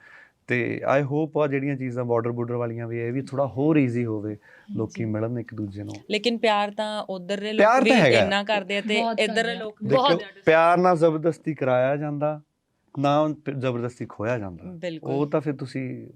ਤੇ ਆਈ ਹੋਪ ਆ ਜਿਹੜੀਆਂ ਚੀਜ਼ਾਂ ਬਾਰਡਰ ਬੂਡਰ ਵਾਲੀਆਂ ਵੀ ਇਹ ਵੀ ਥੋੜਾ ਹੋਰ ਈਜ਼ੀ ਹੋਵੇ ਲੋਕੀ ਮਿਲਣ ਇੱਕ ਦੂਜੇ ਨੂੰ।
ਲੇਕਿਨ ਪਿਆਰ ਤਾਂ ਉਧਰ ਦੇ
ਪਿਆਰ
ਲੋਕ ਵੀ। ਇੰਨਾ ਕਰਦੇ ਆ ਤੇ
ਬਹੁਤ
ਇੱਧਰ ਦੇ
ਕਰਦੇ ਆ।
ਲੋਕ ਬਹੁਤ
ਪਿਆਰ ਨਾਲ ਜ਼ਬਰਦਸਤੀ ਕਰਾਇਆ ਜਾਂਦਾ ਨਾ ਜ਼ਬਰਦਸਤੀ ਖੋਇਆ ਜਾਂਦਾ। ਉਹ ਤਾਂ ਫਿਰ ਤੁਸੀਂ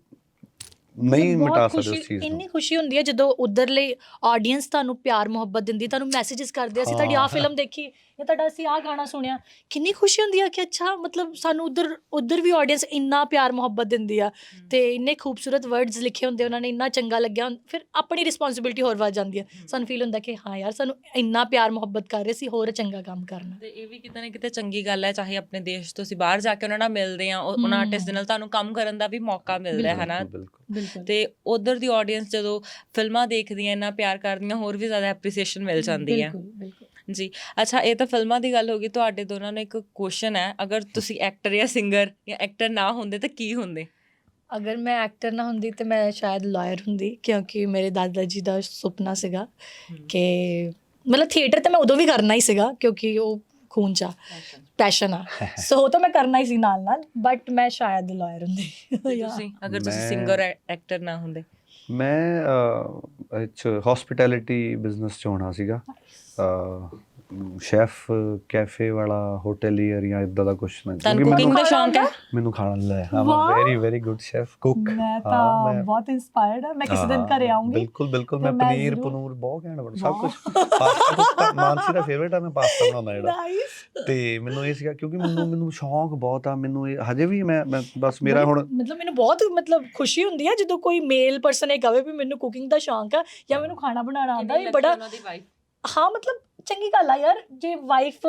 ਨਹੀਂ ਮਿਟਾ ਸਕਦੇ ਉਸ ਚੀਜ਼ ਨੂੰ।
ਇੰਨੀ ਖੁਸ਼ੀ ਹੁੰਦੀ ਹੈ ਜਦੋਂ ਉਧਰਲੇ ਆਡੀਅנס ਤੁਹਾਨੂੰ ਪਿਆਰ ਮੁਹੱਬਤ ਦਿੰਦੀ ਤੁਹਾਨੂੰ ਮੈਸੇजेस ਕਰਦੇ ਅਸੀਂ ਤੁਹਾਡੀ ਆ ਫਿਲਮ ਦੇਖੀ ਜਾਂ ਤੁਹਾਡਾ ਅਸੀਂ ਆ ਗਾਣਾ ਸੁਣਿਆ। ਕਿੰਨੀ ਖੁਸ਼ੀ ਹੁੰਦੀ ਆ ਕਿ ਅੱਛਾ ਮਤਲਬ ਸਾਨੂੰ ਉਧਰ ਉਧਰ ਵੀ ਆਡੀਅנס ਇੰਨਾ ਪਿਆਰ ਮੁਹੱਬਤ ਦਿੰਦੀ ਆ। ਤੇ ਇੰਨੇ ਖੂਬਸੂਰਤ ਵਰਡਸ ਲਿਖੇ ਹੁੰਦੇ ਉਹਨਾਂ ਨੇ ਇੰਨਾ ਚੰਗਾ ਲੱਗਿਆ ਫਿਰ ਆਪਣੀ ਰਿਸਪੌਂਸਿਬਿਲਟੀ ਹੋਰ ਵੱਧ ਜਾਂਦੀ ਹੈ। ਸਾਨੂੰ ਫੀਲ ਹੁੰਦਾ ਕਿ ਹਾਂ ਯਾਰ ਸਾਨੂੰ ਇੰਨਾ ਪਿਆਰ ਮੁਹੱਬਤ ਕਰ ਰਹੇ ਸੀ ਹੋਰ ਚੰਗਾ ਕੰਮ ਕਰਨਾ।
ਤੇ ਇਹ ਵੀ ਕਿਤੇ ਨਾ ਕਿਤੇ ਚੰਗੀ ਗੱਲ ਹੈ ਚਾਹੇ ਆਪਣੇ ਦੇਸ਼ ਤੋਂ ਅਸੀਂ ਬਾਹਰ ਜਾ ਕੇ ਉਹਨਾਂ ਨਾਲ ਮਿਲਦੇ ਆ ਉਹਨਾਂ ਆਰਟਿਸਟ ਨਾਲ ਤੁਹਾਨੂੰ ਕੰਮ ਕਰਨ ਦਾ ਵੀ ਮੌਕਾ ਮਿਲਦਾ ਹੈ ਹਨਾ? ਤੇ ਉਧਰ ਦੀ ਆਡੀਅנס ਜਦੋਂ ਫਿਲਮਾਂ ਦੇਖਦੀਆਂ ਇੰਨਾ ਪਿਆਰ ਕਰਦੀਆਂ ਹੋਰ ਵੀ ਜ਼ਿਆਦਾ ਐਪਰੀਸੀਏਸ਼ਨ ਮਿਲ ਜਾਂਦੀ ਹੈ ਜੀ। ਅੱਛਾ ਇਹ ਤਾਂ ਫਿਲਮਾਂ ਦੀ ਗੱਲ ਹੋ ਗਈ ਤੁਹਾਡੇ ਦੋਨਾਂ ਨੂੰ ਇੱਕ ਕੁਐਸਚਨ ਹੈ ਅਗਰ ਤੁਸੀਂ ਐਕਟਰ ਜਾਂ ਸਿੰਗਰ ਜਾਂ ਐਕਟਰ ਨਾ ਹੁੰਦੇ ਤਾਂ ਕੀ ਹੁੰਦੇ?
ਅਗਰ ਮੈਂ ਐਕਟਰ ਨਾ ਹੁੰਦੀ ਤੇ ਮੈਂ ਸ਼ਾਇਦ ਲਾਇਰ ਹੁੰਦੀ ਕਿਉਂਕਿ ਮੇਰੇ ਦਾਦਾ ਜੀ ਦਾ ਸੁਪਨਾ ਸੀਗਾ ਕਿ ਮਤਲਬ ਥੀਏਟਰ ਤੇ ਮੈਂ ਉਦੋਂ ਵੀ ਕਰਨਾ ਹੀ ਸੀਗਾ ਕਿਉਂਕਿ ਉਹ ਖੂਨ ਚ ਪੈਸ਼ਨ ਆ। ਸੋ [LAUGHS] ਉਹ ਤਾਂ ਮੈਂ ਕਰਨਾ ਹੀ ਸੀ ਨਾਲ ਨਾਲ ਬਟ ਮੈਂ ਸ਼ਾਇਦ ਲਾਇਰ ਹੁੰਦੀ. [LAUGHS]
ਤੁਸੀਂ ਅਗਰ ਤੁਸੀਂ ਸਿੰਗਰ ਐਕਟਰ ਨਾ ਹੁੰਦੇ।
ਮੈਂ 'ਚ ਹਸਪਿਟੈਲਿਟੀ ਬਿਜ਼ਨਸ ਚ ਹੋਣਾ ਸੀਗਾ। ਸ਼ੈਫ ਕੈਫੇ ਵਾਲਾ ਹੋਟਲੀਅਰ ਜਾਂ ਇਦਾਂ ਦਾ ਕੁਝ ਨਾ
ਤੁਹਾਨੂੰ
ਕਿਉਂਕਿ
ਕੁਕਿੰਗ
ਮੈਨੂੰ
ਦਾ ਸ਼ੌਂਕ ਹੈ
ਮੈਨੂੰ ਖਾਣਾ ਲੈ ਆਮ। Very very good chef cook
ਮੈਂ ਤਾਂ
ਹਾਂ,
ਬਹੁਤ ਇਨਸਪਾਇਰਡ ਆ ਮੈਂ ਕਿਸੇ ਦਿਨ ਘਰੇ ਆਉਂਗੀ
ਬਿਲਕੁਲ ਬਿਲਕੁਲ ਮੈਂ ਪਨੀਰ ਪਨੂਰ ਬਹੁਤ ਘੈਂਟ ਬਣਾ ਸਭ। ਕੁਝ [LAUGHS] ਪਾਸਤਾ ਮਾਨਸੀ ਦਾ ਫੇਵਰਟ ਆ ਮੈਂ ਪਾਸਤਾ ਬਣਾਉਂਦਾ ਜਿਹੜਾ ਤੇ ਮੈਨੂੰ ਇਹ ਸੀਗਾ ਕਿਉਂਕਿ ਮੈਨੂੰ ਮੈਨੂੰ ਸ਼ੌਂਕ ਬਹੁਤ ਆ ਮੈਨੂੰ ਇਹ ਹਜੇ ਵੀ ਮੈਂ ਮੈਂ ਬਸ ਮੇਰਾ ਹੁਣ
ਮਤਲਬ ਮੈਨੂੰ ਬਹੁਤ ਮਤਲਬ ਖੁਸ਼ੀ ਹੁੰਦੀ ਹੈ ਜਦੋਂ ਕੋਈ ਮੇਲ ਪਰਸਨ ਇਹ ਕਹੇ ਵੀ ਮੈਨੂੰ ਕੁਕਿੰਗ ਦਾ ਸ਼ੌਂਕ ਆ ਜਾਂ ਮੈਨੂੰ ਖਾਣਾ ਬਣਾਉਣਾ ਆਉਂਦਾ ਇਹ ਬੜਾ ਹਾਂ ਮਤਲਬ ਚੰਗੀ ਗੱਲ ਆ ਯਾਰ ਜੇ ਵਾਈਫ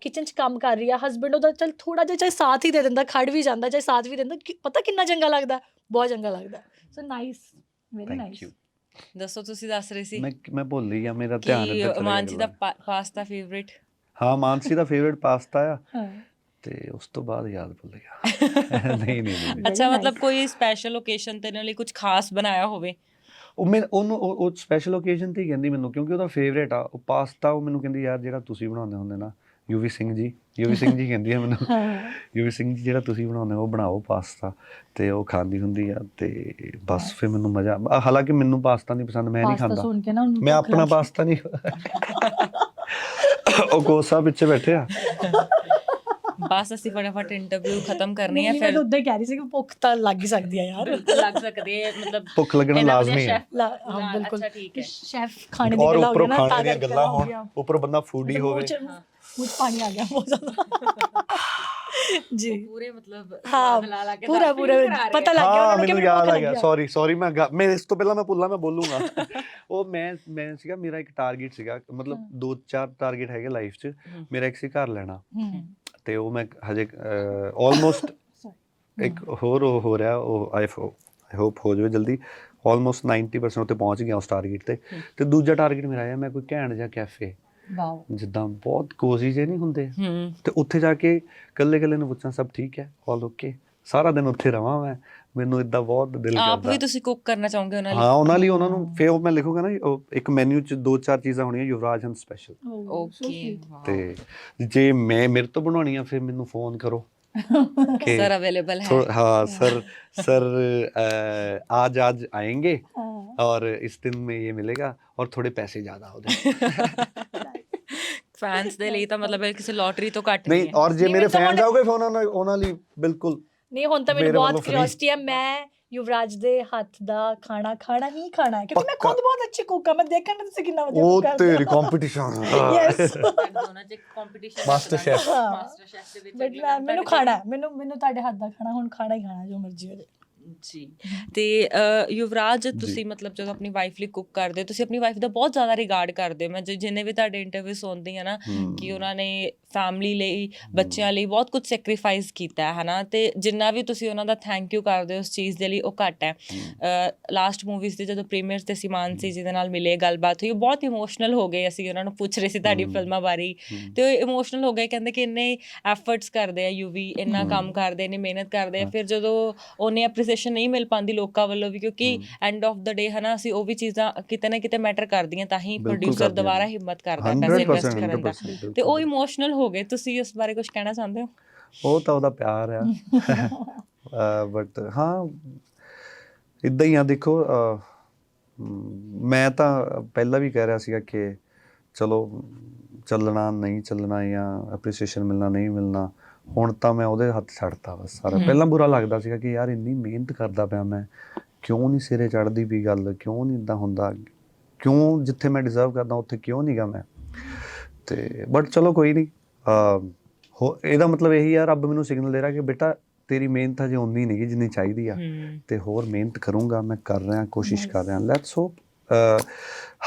ਕਿਚਨ 'ਚ ਕੰਮ ਕਰ ਰਹੀ ਆ ਹਸਬੰਡ ਉਹਦਾ ਚਲ ਥੋੜਾ ਜਿਹਾ ਚਾਹੇ ਸਾਥ ਹੀ ਦੇ ਦਿੰਦਾ ਖੜ ਵੀ ਜਾਂਦਾ ਚਾਹੇ ਸਾਥ ਵੀ ਦਿੰਦਾ ਕਿ- ਪਤਾ ਕਿੰਨਾ ਚੰਗਾ ਲੱਗਦਾ? ਬਹੁਤ ਚੰਗਾ ਲੱਗਦਾ। So nice very
thank
nice
you
ਦੱਸੋ ਤੁਸੀਂ ਦੱਸ ਰਹੇ ਸੀ?
ਮੈਂ ਮੈਂ ਭੁੱਲ ਹੀ ਗਿਆ ਮੇਰਾ ਧਿਆਨ ਇੱਧਰ
ਕਿ
ਚਲਾ
ਮਾਨਸੀ ਦਾ
ਗਿਆ
ਪਾਸਤਾ ਫੇਵਰਿਟ
ਹਾਂ ਮਾਨਸੀ ਦਾ ਫੇਵਰਟ ਪਾਸਤਾ ਆ।
ਹਾਂ।
ਤੇ ਉਸ ਤੋਂ ਬਾਅਦ ਯਾਦ ਭੁੱਲ ਗਿਆ। [LAUGHS] ਨਹੀਂ ਨਹੀਂ ਨਹੀਂ ਨਹੀਂ।
ਅੱਛਾ
nice.
ਮਤਲਬ ਕੋਈ ਸਪੈਸ਼ਲ ਓਕੇਸ਼ਨ ਤੇ ਇਹਨਾਂ ਲਈ ਕੁਝ ਖਾਸ ਬਣਾਇਆ ਹੋਵੇ?
ਉਹ ਮੈਂ ਉਹਨੂੰ ਉਹ ਸਪੈਸ਼ਲ ਓਕੇਜ਼ਨ ਤੇ ਹੀ ਕਹਿੰਦੀ ਮੈਨੂੰ ਕਿਉਂਕਿ ਉਹਦਾ ਫੇਵਰੇਟ ਆ। ਉਹ ਪਾਸਤਾ ਉਹ ਮੈਨੂੰ ਕਹਿੰਦੀ ਯਾਰ ਜਿਹੜਾ ਤੁਸੀਂ ਬਣਾਉਂਦੇ ਹੁੰਦੇ ਨਾ ਯੂਵੀ ਸਿੰਘ ਜੀ ਯੂਵੀ ਸਿੰਘ ਜੀ ਕਹਿੰਦੀ ਆ ਮੈਨੂੰ। ਯੂਵੀ ਸਿੰਘ ਜੀ ਜਿਹੜਾ ਤੁਸੀਂ ਬਣਾਉਂਦੇ ਹੋ ਉਹ ਬਣਾਓ ਪਾਸਤਾ ਤੇ ਉਹ ਖਾਂਦੀ ਹੁੰਦੀ ਆ ਤੇ ਬਸ ਫਿਰ ਮੈਨੂੰ ਮਜ਼ਾ ਹਾਲਾਂਕਿ ਮੈਨੂੰ ਪਾਸਤਾ ਨਹੀਂ ਪਸੰਦ ਮੈਂ ਨਹੀਂ
ਪਾਸਤਾ
ਖਾਂਦਾ।
ਸੁਣ ਕੇ ਨਾ ਉਹਨੂੰ
ਮੈਂ ਆਪਣਾ ਪਾਸਤਾ ਨਹੀਂ ਉਹ ਕੋਸਾ ਪਿੱਛੇ ਬੈਠੇ ਆ। [LAUGHS]
ਬਸ ਅਸੀਂ ਫਟਾਫਟ ਇੰਟਰਵਿਊ ਖਤਮ ਕਰਨੀ ਹੈ
ਮੈਂ
ਫਿਰ
ਤਾਂ ਉਦਾਂ ਹੀ ਕਹਿ ਰਹੀ ਸੀ ਕਿ ਭੁੱਖ ਤਾਂ ਲੱਗ ਹੀ ਸਕਦੀ ਆ ਯਾਰ।
ਲੱਗ ਸਕਦੀ ਹੈ ਮਤਲਬ
ਭੁੱਖ ਲੱਗਣਾ ਲਾਜ਼ਮੀ ਹੈ।
ਹਾਂ ਬਿਲਕੁਲ।
ਅੱਛਾ ਠੀਕ ਹੈ।
ਸ਼ੈਫ ਖਾਣੇ ਦੀ ਗੱਲਾਂ ਹੋ
ਉੱਪਰੋਂ
ਗਈਆਂ ਨਾ
ਖਾਣੇ ਦੀਆਂ
ਤਾਂ
ਗੱਲਾਂ
ਹੋ
ਹੋਣ। ਉੱਪਰੋਂ ਬੰਦਾ ਫੂਡੀ ਹੋਵੇ।
ਮੂੰਹ ਪਾਣੀ ਆ ਗਿਆ ਬਹੁਤ ਜ਼ਿਆਦਾ। ਜੀ।
ਪੂਰੇ ਮਤਲਬ
ਹਾਂ,
ਸਵਾਦ ਲਾ ਲਾ ਕੇ
ਪੂਰਾ ਪੂਰਾ ਪਤਾ ਲੱਗ ਗਿਆ
ਹਾਂ
ਉਹਨਾਂ ਨੂੰ ਕਿ
ਮੈਨੂੰ
ਮੈਨੂੰ
ਯਾਦ ਆ ਗਿਆ। ਸੌਰੀ ਸੌਰੀ ਮੈਂ ਮੈਂ ਇਸ ਤੋਂ ਪਹਿਲਾਂ ਮੈਂ ਭੁੱਲਾਂ ਮੈਂ ਬੋਲੂੰਗਾ। [LAUGHS] ਉਹ ਮੈਂ ਮੈਂ ਸੀਗਾ ਮੇਰਾ ਇੱਕ ਟਾਰਗੇਟ ਸੀਗਾ। ਮਤਲਬ
ਹਾਂ।
ਦੋ ਚਾਰ ਟਾਰਗੇਟ ਹੈਗੇ ਲਾਈਫ 'ਚ। ਮੇਰਾ ਇੱਕ ਸੀ ਘਰ ਲੈਣਾ।
ਹੂੰ।
ਤੇ ਉਹ ਮੈਂ ਹਜੇ ਆਲਮੋਸਟ [COUGHS] ਇੱਕ ਹੋਰ ਉਹ ਹੋ ਰਿਹਾ ਉਹ ਆਈ ਹੋਪ ਹੋ ਜਾਵੇ ਜਲਦੀ। ਆਲਮੋਸਟ 90% ਉੱਤੇ ਪਹੁੰਚ ਗਿਆ ਉਸ ਟਾਰਗੇਟ ਤੇ। ਤੇ ਦੂਜਾ ਟਾਰਗੇਟ ਮੇਰਾ ਆਇਆ ਮੈਂ ਕੋਈ ਘੈਂਟ ਜਿਹਾ ਕੈਫੇ
ਵਾਓ।
ਜਿੱਦਾਂ ਬਹੁਤ ਕੋਜ਼ੀ ਜੇ ਨਹੀਂ ਹੁੰਦੇ। ਤੇ ਉੱਥੇ ਜਾ ਕੇ ਕੱਲੇ ਕੱਲੇ ਨੂੰ ਪੁੱਛਾਂ ਸਭ ਠੀਕ ਹੈ? ਆਲ ਓਕੇ ਸਾਰਾ ਦਿਨ ਉੱਥੇ ਰਵਾਂ ਮੈਂ। ਮੈਨੂੰ ਇਦਾਂ ਬਹੁਤ ਦਿਲ
ਆਪ ਵੀ
ਕਰਦਾ
ਤੁਸੀਂ ਕੁੱਕ ਕਰਨਾ ਚਾਹੋਗੇ ਉਹਨਾਂ ਲਈ
ਹਾਂ ਉਹਨਾਂ ਲਈ ਉਹਨਾਂ ਨੂੰ ਫੇਰ ਉਹ ਮੈਂ ਲਿਖੂਗਾ ਨਾ ਉਹ ਇੱਕ ਮੈਨੂ ਚ ਦੋ ਚਾਰ ਚੀਜ਼ਾਂ ਹੋਣੀਆਂ ਯੁਵਰਾਜ ਹੰਸ ਸਪੈਸ਼ਲ
ਓਕੇ
ਤੇ ਜੇ ਮੈਂ ਮੇਰੇ ਤੋਂ ਬਣਾਉਣੀ ਆ ਫਿਰ ਮੈਨੂੰ ਫੋਨ ਕਰੋ ਕਿ
ਸਰ ਅਵੇਲੇਬਲ ਹੈ
थोड़ा- हाँ सर सर अ, आज आज आएंगे और इस दिन में ये मिलेगा और थोड़े पैसे ज्यादा हो जाए
ਫੈਨਸ ਦੇ ਲਈ ਤਾਂ ਮਤਲਬ ਇਹ ਕਿਸੇ ਲੋਟਰੀ ਤੋਂ ਘੱਟ
नहीं
ਨਹੀਂ ਹੈ
और जे
नहीं,
मेरे
मैं तो
फैन
बोले-
जाओगे
ਨਹੀਂ ਹੁਣ ਤਾਂ ਮੈਨੂੰ ਬਹੁਤ ਕਿਉਰਿਓਸਿਟੀ ਹੈ ਮੈਂ ਯੁਵਰਾਜ ਦੇ ਹੱਥ ਦਾ ਖਾਣਾ ਖਾਣਾ ਹੀ ਖਾਣਾ ਹੈ ਕਿਉਂਕਿ ਮੈਂ ਖੁਦ ਬਹੁਤ ਅੱਛੀ ਕੁੱਕ ਹਾਂ ਮੈਂ ਦੇਖਣ ਨੂੰ ਤੁਸੀਂ ਕਿੰਨਾ ਵਧੀਆ
ਉਹ
ਕੁੱਕ ਕਰਦੇ ਤੇਰੀ
ਕੰਪੀਟੀਸ਼ਨ
ਯੈਸ
ਦੋਨਾਂ ਚ competition
Master chef।
MasterChef ਦੇ ਵਿੱਚ
ਮੈਨੂੰ ਖਾਣਾ ਹੈ, ਮੈਨੂੰ ਮੈਨੂੰ ਤੁਹਾਡੇ ਹੱਥ ਦਾ ਖਾਣਾ ਹੁਣ ਖਾਣਾ ਹੀ ਖਾਣਾ ਜੋ ਮਰਜ਼ੀ ਹੋ ਜਾਏ
ਜੀ। ਤੇ ਯੁਵਰਾਜ ਤੁਸੀਂ ਮਤਲਬ ਜਦੋਂ ਆਪਣੀ ਵਾਈਫ ਲਈ ਕੁੱਕ ਕਰਦੇ ਹੋ ਤੁਸੀਂ ਆਪਣੀ ਵਾਈਫ ਦਾ ਬਹੁਤ ਜ਼ਿਆਦਾ ਰਿਗਾਰਡ ਕਰਦੇ ਹੋ। ਮੈਂ ਜਿੰਨੇ ਵੀ ਤੁਹਾਡੇ ਇੰਟਰਵਿਊ ਸੁਣਦੀ ਆ ਨਾ ਕਿ ਉਹਨਾਂ ਨੇ ਫੈਮਿਲੀ ਲਈ ਬੱਚਿਆਂ ਲਈ ਬਹੁਤ ਕੁਝ ਸੈਕਰੀਫਾਈਸ ਕੀਤਾ ਹੈ ਹਨਾ? ਤੇ ਜਿੰਨਾ ਵੀ ਤੁਸੀਂ ਉਹਨਾਂ ਦਾ ਥੈਂਕ ਯੂ ਕਰਦੇ ਹੋ ਉਸ ਚੀਜ਼ ਦੇ ਲਈ ਉਹ ਘੱਟ ਹੈ। ਲਾਸਟ ਮੂਵੀਜ਼ ਦੇ ਜਦੋਂ ਪ੍ਰੀਮੀਅਰਸ ਤੇ ਸਿਮਾਨ ਸੀ ਜਿਹਦੇ ਨਾਲ ਮਿਲੇ ਗੱਲਬਾਤ ਹੋਈ ਉਹ ਬਹੁਤ ਇਮੋਸ਼ਨਲ ਹੋ ਗਏ ਅਸੀਂ ਉਹਨਾਂ ਨੂੰ ਪੁੱਛ ਰਹੇ ਸੀ ਤੁਹਾਡੀ। ਫਿਲਮਾਂ ਬਾਰੇ। ਹੀ। ਤੇ ਉਹ ਇਮੋਸ਼ਨਲ ਹੋ ਗਏ ਕਹਿੰਦੇ ਕਿ ਇੰਨੇ ਐਫਰਟਸ ਕਰਦੇ ਆ ਯੂਵੀ ਇੰਨਾ। ਕੰਮ ਕਰਦੇ ਨੇ ਮਿਹਨਤ ਕਰਦੇ ਆ।
ਹਾਂ।
ਫਿਰ ਜਦੋਂ ਉਹਨੇ ਐਪਰੀਸੀਏਸ਼ਨ ਨਹੀਂ ਮਿਲ ਪਾਉਂਦੀ ਲੋਕਾਂ ਵੱਲੋਂ ਵੀ ਕਿਉਂਕਿ। ਐਂਡ ਆਫ ਦਾ ਡੇ ਹਨਾ ਅਸੀਂ ਉਹ ਵੀ ਚੀਜ਼ਾਂ ਕਿਤੇ ਨਾ ਕਿਤੇ ਮੈਟਰ ਕਰਦੀਆਂ ਤਾਂ ਹੀ ਪ੍ਰੋਡਿਊਸਰ ਦੁਬਾਰਾ। ਹਿੰਮਤ ਕਰਦਾ ਪੈਸੇ ਇਨਵੈਸਟ
100%
ਕਰਨ ਦਾ
100%
ਤੇ ਉਹ ਇਮੋਸ਼ਨਲ ਹੋ ਗਏ ਤੁਸੀਂ ਉਸ ਬਾਰੇ ਕੁਝ ਕਹਿਣਾ ਚਾਹੁੰਦੇ ਹੋ
ਉਹ ਤਾਂ ਉਹਦਾ ਪਿਆਰ ਆ [LAUGHS] ਬਟ ਹਾਂ ਇਦਾਂ ਹੀ ਆ ਦੇਖੋ ਮੈਂ ਤਾਂ ਪਹਿਲਾਂ ਵੀ ਕਹਿ ਰਿਹਾ ਸੀਗਾ ਕਿ ਚਲੋ ਚੱਲਣਾ ਨਹੀਂ ਚੱਲਣਾ ਜਾਂ ਐਪਰੀਸੀਏਸ਼ਨ ਮਿਲਣਾ ਨਹੀਂ ਮਿਲਣਾ ਹੁਣ ਤਾਂ ਮੈਂ ਉਹਦੇ ਹੱਥ ਛੱਡਤਾ ਬਸ ਸਾਰਾ। ਪਹਿਲਾਂ ਬੁਰਾ ਲੱਗਦਾ ਸੀਗਾ ਕਿ ਯਾਰ ਇੰਨੀ ਮਿਹਨਤ ਕਰਦਾ ਪਿਆ ਮੈਂ ਕਿਉਂ ਨਹੀਂ ਸਿਰੇ ਚੜਦੀ ਵੀ ਗੱਲ ਕਿਉਂ ਨਹੀਂ ਇਦਾਂ ਹੁੰਦਾ ਕਿਉਂ ਜਿੱਥੇ ਮੈਂ ਡਿਜ਼ਰਵ ਕਰਦਾ ਉੱਥੇ ਕਿਉਂ ਨਹੀਂਗਾ ਮੈਂ। ਤੇ ਬਟ ਚਲੋ ਕੋਈ ਨਹੀਂ ਇਹਦਾ ਮਤਲਬ ਇਹੀ ਆ ਰੱਬ ਮੈਨੂੰ ਸਿਗਨਲ ਦੇ ਰਿਹਾ ਕਿ ਬੇਟਾ ਤੇਰੀ ਮਿਹਨਤ ਹਜੇ ਉਨੀ ਨਹੀਂ ਜਿੰਨੀ ਚਾਹੀਦੀ ਆ। ਤੇ ਹੋਰ ਮਿਹਨਤ ਕਰੂੰਗਾ ਮੈਂ ਕਰ ਰਿਹਾ ਕੋਸ਼ਿਸ਼ ਕਰ ਰਿਹਾ ਲੈਟਸ ਹੋਪ